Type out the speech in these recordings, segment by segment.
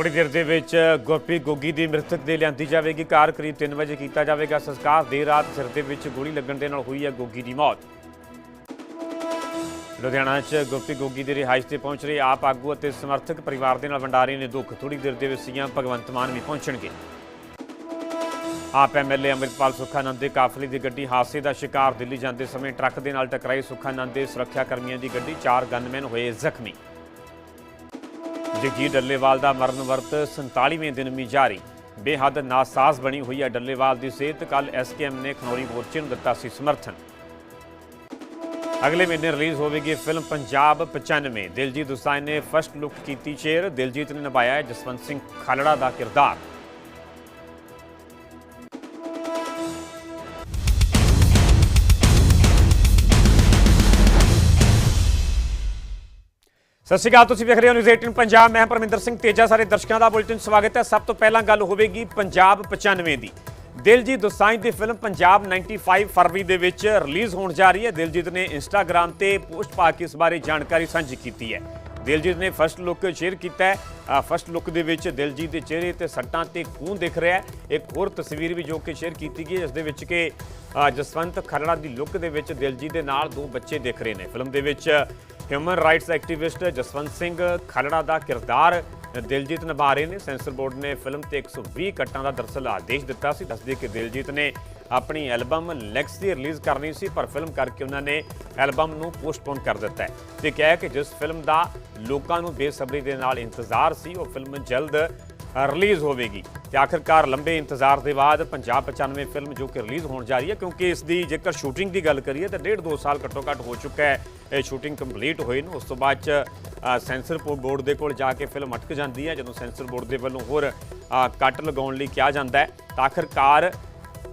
ਥੋੜੀ ਦੇਰ ਦੇ ਵਿੱਚ ਗੁਰਪ੍ਰੀਤ ਗੋਗੀ ਦੀ ਮ੍ਰਿਤਕ ਦੇ ਲਿਆਂਦੀ ਜਾਵੇਗੀ। ਕਾਰ ਕਰੀਬ 3 ਵਜੇ ਕੀਤਾ ਜਾਵੇਗਾ। ਸੰਸਕਾਰ ਦੇਰ ਰਾਤ ਸਿਰ ਦੇ ਵਿੱਚ ਗੋਲੀ ਲੱਗਣ ਦੇ ਨਾਲ ਹੋਈ ਹੈ ਗੋਗੀ ਦੀ ਮੌਤ। ਲੁਧਿਆਣਾ 'ਚ ਗੁਰਪ੍ਰੀਤ ਗੋਗੀ ਦੀ ਰਿਹਾਇਸ਼ ਤੇ ਪਹੁੰਚ ਰਹੇ ਆਪ ਆਗੂ ਅਤੇ ਸਮਰਥਕ ਪਰਿਵਾਰ ਦੇ ਨਾਲ ਵੰਡਾਰੇ ਨੇ ਦੁੱਖ। ਥੋੜੀ ਦੇਰ ਦੇ ਵਿੱਚ ਸੀਐਮ ਭਗਵੰਤ ਮਾਨ ਵੀ ਪਹੁੰਚਣਗੇ। ਆਪ ਐਮਐਲਏ ਅੰਮ੍ਰਿਤਪਾਲ ਸੁਖਾਨੰਦ ਦੇ ਕਾਫਲੇ ਦੀ ਗੱਡੀ ਹਾਦਸੇ ਦਾ ਸ਼ਿਕਾਰ। ਦਿੱਲੀ ਜਾਂਦੇ ਸਮੇਂ ਟਰੱਕ ਦੇ ਨਾਲ ਟਕਰਾਈ ਸੁਖਾਨੰਦ ਦੇ ਸੁਰੱਖਿਆ ਕਰਮੀਆਂ ਦੀ ਗੱਡੀ। ਚਾਰ ਗਨਮੈਨ ਹੋਏ ਜ਼ਖਮੀ। ਜਗਜੀਤ ਡੱਲੇਵਾਲ ਦਾ ਮਰਨ ਵਰਤ 47ਵੇਂ ਦਿਨ ਵੀ ਜਾਰੀ। ਬੇਹੱਦ ਨਾਸਾਜ਼ ਬਣੀ ਹੋਈ ਹੈ ਡੱਲੇਵਾਲ ਦੀ ਸਿਹਤ ਕੱਲ ਐਸਕੇਐਮ ਨੇ ਖਨੌਰੀ ਮੋਰਚੇ ਨੂੰ ਦਿੱਤਾ ਸੀ ਸਮਰਥਨ। ਅਗਲੇ ਮਹੀਨੇ ਰਿਲੀਜ਼ ਹੋਵੇਗੀ ਫਿਲਮ ਪੰਜਾਬ 95 ਦਿਲਜੀਤ ਦੋਸਾਂਝ ਨੇ ਫਸਟ ਲੁੱਕ ਕੀਤੀ ਸ਼ੇਰ ਦਿਲਜੀਤ ਨੇ ਨਿਭਾਇਆ ਜਸਵੰਤ ਸਿੰਘ ਖਾਲੜਾ ਦਾ ਕਿਰਦਾਰ। ਸਤਿ ਸ਼੍ਰੀ ਅਕਾਲ, ਤੁਸੀਂ ਵੇਖ ਰਹੇ ਹੋ ਨਿਊਜ਼ 18 ਪੰਜਾਬ। ਮੈਂ ਪਰਮਿੰਦਰ ਸਿੰਘ ਤੇਜਾ, ਸਾਰੇ ਦਰਸ਼ਕਾਂ ਦਾ ਬੁਲੇਟਿਨ ਸਵਾਗਤ ਹੈ। ਸਭ ਤੋਂ ਪਹਿਲਾਂ ਗੱਲ ਹੋਵੇਗੀ ਪੰਜਾਬ 95 ਦੀ। ਦਿਲਜੀਤ ਦੋਸਾਂਝ ਦੀ ਫਿਲਮ ਪੰਜਾਬ 95 ਫਰਵਰੀ ਦੇ ਵਿੱਚ ਰਿਲੀਜ਼ ਹੋਣ ਜਾ ਰਹੀ ਹੈ। ਦਿਲਜੀਤ ਨੇ ਇੰਸਟਾਗ੍ਰam ਤੇ ਪੋਸਟ ਪਾ ਕੇ ਇਸ ਬਾਰੇ ਜਾਣਕਾਰੀ ਸਾਂਝੀ ਕੀਤੀ ਹੈ। ਦਿਲਜੀਤ ਨੇ ਫਸਟ ਲੁੱਕ ਸ਼ੇਅਰ ਕੀਤਾ ਹੈ। ਫਸਟ ਲੁੱਕ ਦੇ ਵਿੱਚ ਦਿਲਜੀਤ ਦੇ ਚਿਹਰੇ ਤੇ ਸੱਟਾਂ ਤੇ ਖੂਨ ਦਿਖ ਰਿਹਾ ਹੈ। ਇੱਕ ਹੋਰ ਤਸਵੀਰ ਵੀ ਜੋ ਕਿ ਸ਼ੇਅਰ ਕੀਤੀ ਗਈ ਹੈ, ਜਿਸ ਦੇ ਵਿੱਚ ਕਿ ਜਸਵੰਤ ਖਰੜਾ ਦੀ ਲੁੱਕ ਦੇ ਵਿੱਚ ਦਿਲਜੀਤ ਦੇ ਨਾਲ ਦੋ ਬੱਚੇ ਦਿਖ ਰਹੇ ਨੇ। ਫਿਲਮ ਦੇ ਵਿੱਚ human rights activist Jaswant Singh Khalra ਦਾ ਕਿਰਦਾਰ ਦਿਲਜੀਤ ਨਿਭਾ ਰਹੇ ਨੇ। ਸੈਂਸਰ ਬੋਰਡ ਨੇ ਫਿਲਮ ਤੇ 120 ਕੱਟਾਂ ਦਾ ਦਰਸਲ ਆਦੇਸ਼ ਦਿੱਤਾ ਸੀ। ਦੱਸਦੇ ਕਿ ਦਿਲਜੀਤ ਨੇ ਆਪਣੀ ਐਲਬਮ ਲੈਕਸ ਦੀ ਰਿਲੀਜ਼ ਕਰਨੀ ਸੀ, ਪਰ ਫਿਲਮ ਕਰਕੇ ਉਹਨਾਂ ਨੇ ਐਲਬਮ ਨੂੰ ਪੋਸਟਪੋਨ ਕਰ ਦਿੱਤਾ ਹੈ। ਤੇ ਕਿਹਾ ਕਿ ਜਿਸ ਫਿਲਮ ਦਾ ਲੋਕਾਂ ਨੂੰ ਬੇਸਬਰੀ ਦੇ ਨਾਲ ਇੰਤਜ਼ਾਰ ਸੀ, ਉਹ ਫਿਲਮ ਜਲਦ ਰਿਲੀਜ਼ ਹੋਵੇਗੀ। ਤੇ ਆਖਿਰਕਾਰ ਲੰਬੇ ਇੰਤਜ਼ਾਰ ਦੇ ਬਾਅਦ ਪੰਜਾਬ 95 ਫਿਲਮ ਜੋ ਕਿ ਰਿਲੀਜ਼ ਹੋਣ ਜਾ ਰਹੀ ਹੈ, ਕਿਉਂਕਿ ਇਸ ਦੀ ਜੇਕਰ ਸ਼ੂਟਿੰਗ ਦੀ ਗੱਲ ਕਰੀਏ, ਤਾਂ ਡੇਢ ਦੋ ਸਾਲ ਘੱਟੋ ਘੱਟ ਹੋ ਚੁੱਕਾ ਹੈ। ਇਹ ਸ਼ੂਟਿੰਗ ਕੰਪਲੀਟ ਹੋਈ ਨੂੰ, ਉਸ ਤੋਂ ਬਾਅਦ ਚ ਸੈਂਸਰ ਪੋ- ਬੋਰਡ ਦੇ ਕੋਲ ਜਾ ਕੇ ਫਿਲਮ ਅਟਕ ਜਾਂਦੀ ਹੈ, ਜਦੋਂ ਸੈਂਸਰ ਬੋਰਡ ਦੇ ਵੱਲੋਂ ਹੋਰ ਕੱਟ ਲਗਾਉਣ ਲਈ ਕਿਹਾ ਜਾਂਦਾ ਹੈ। ਤਾਂ ਆਖਿਰਕਾਰ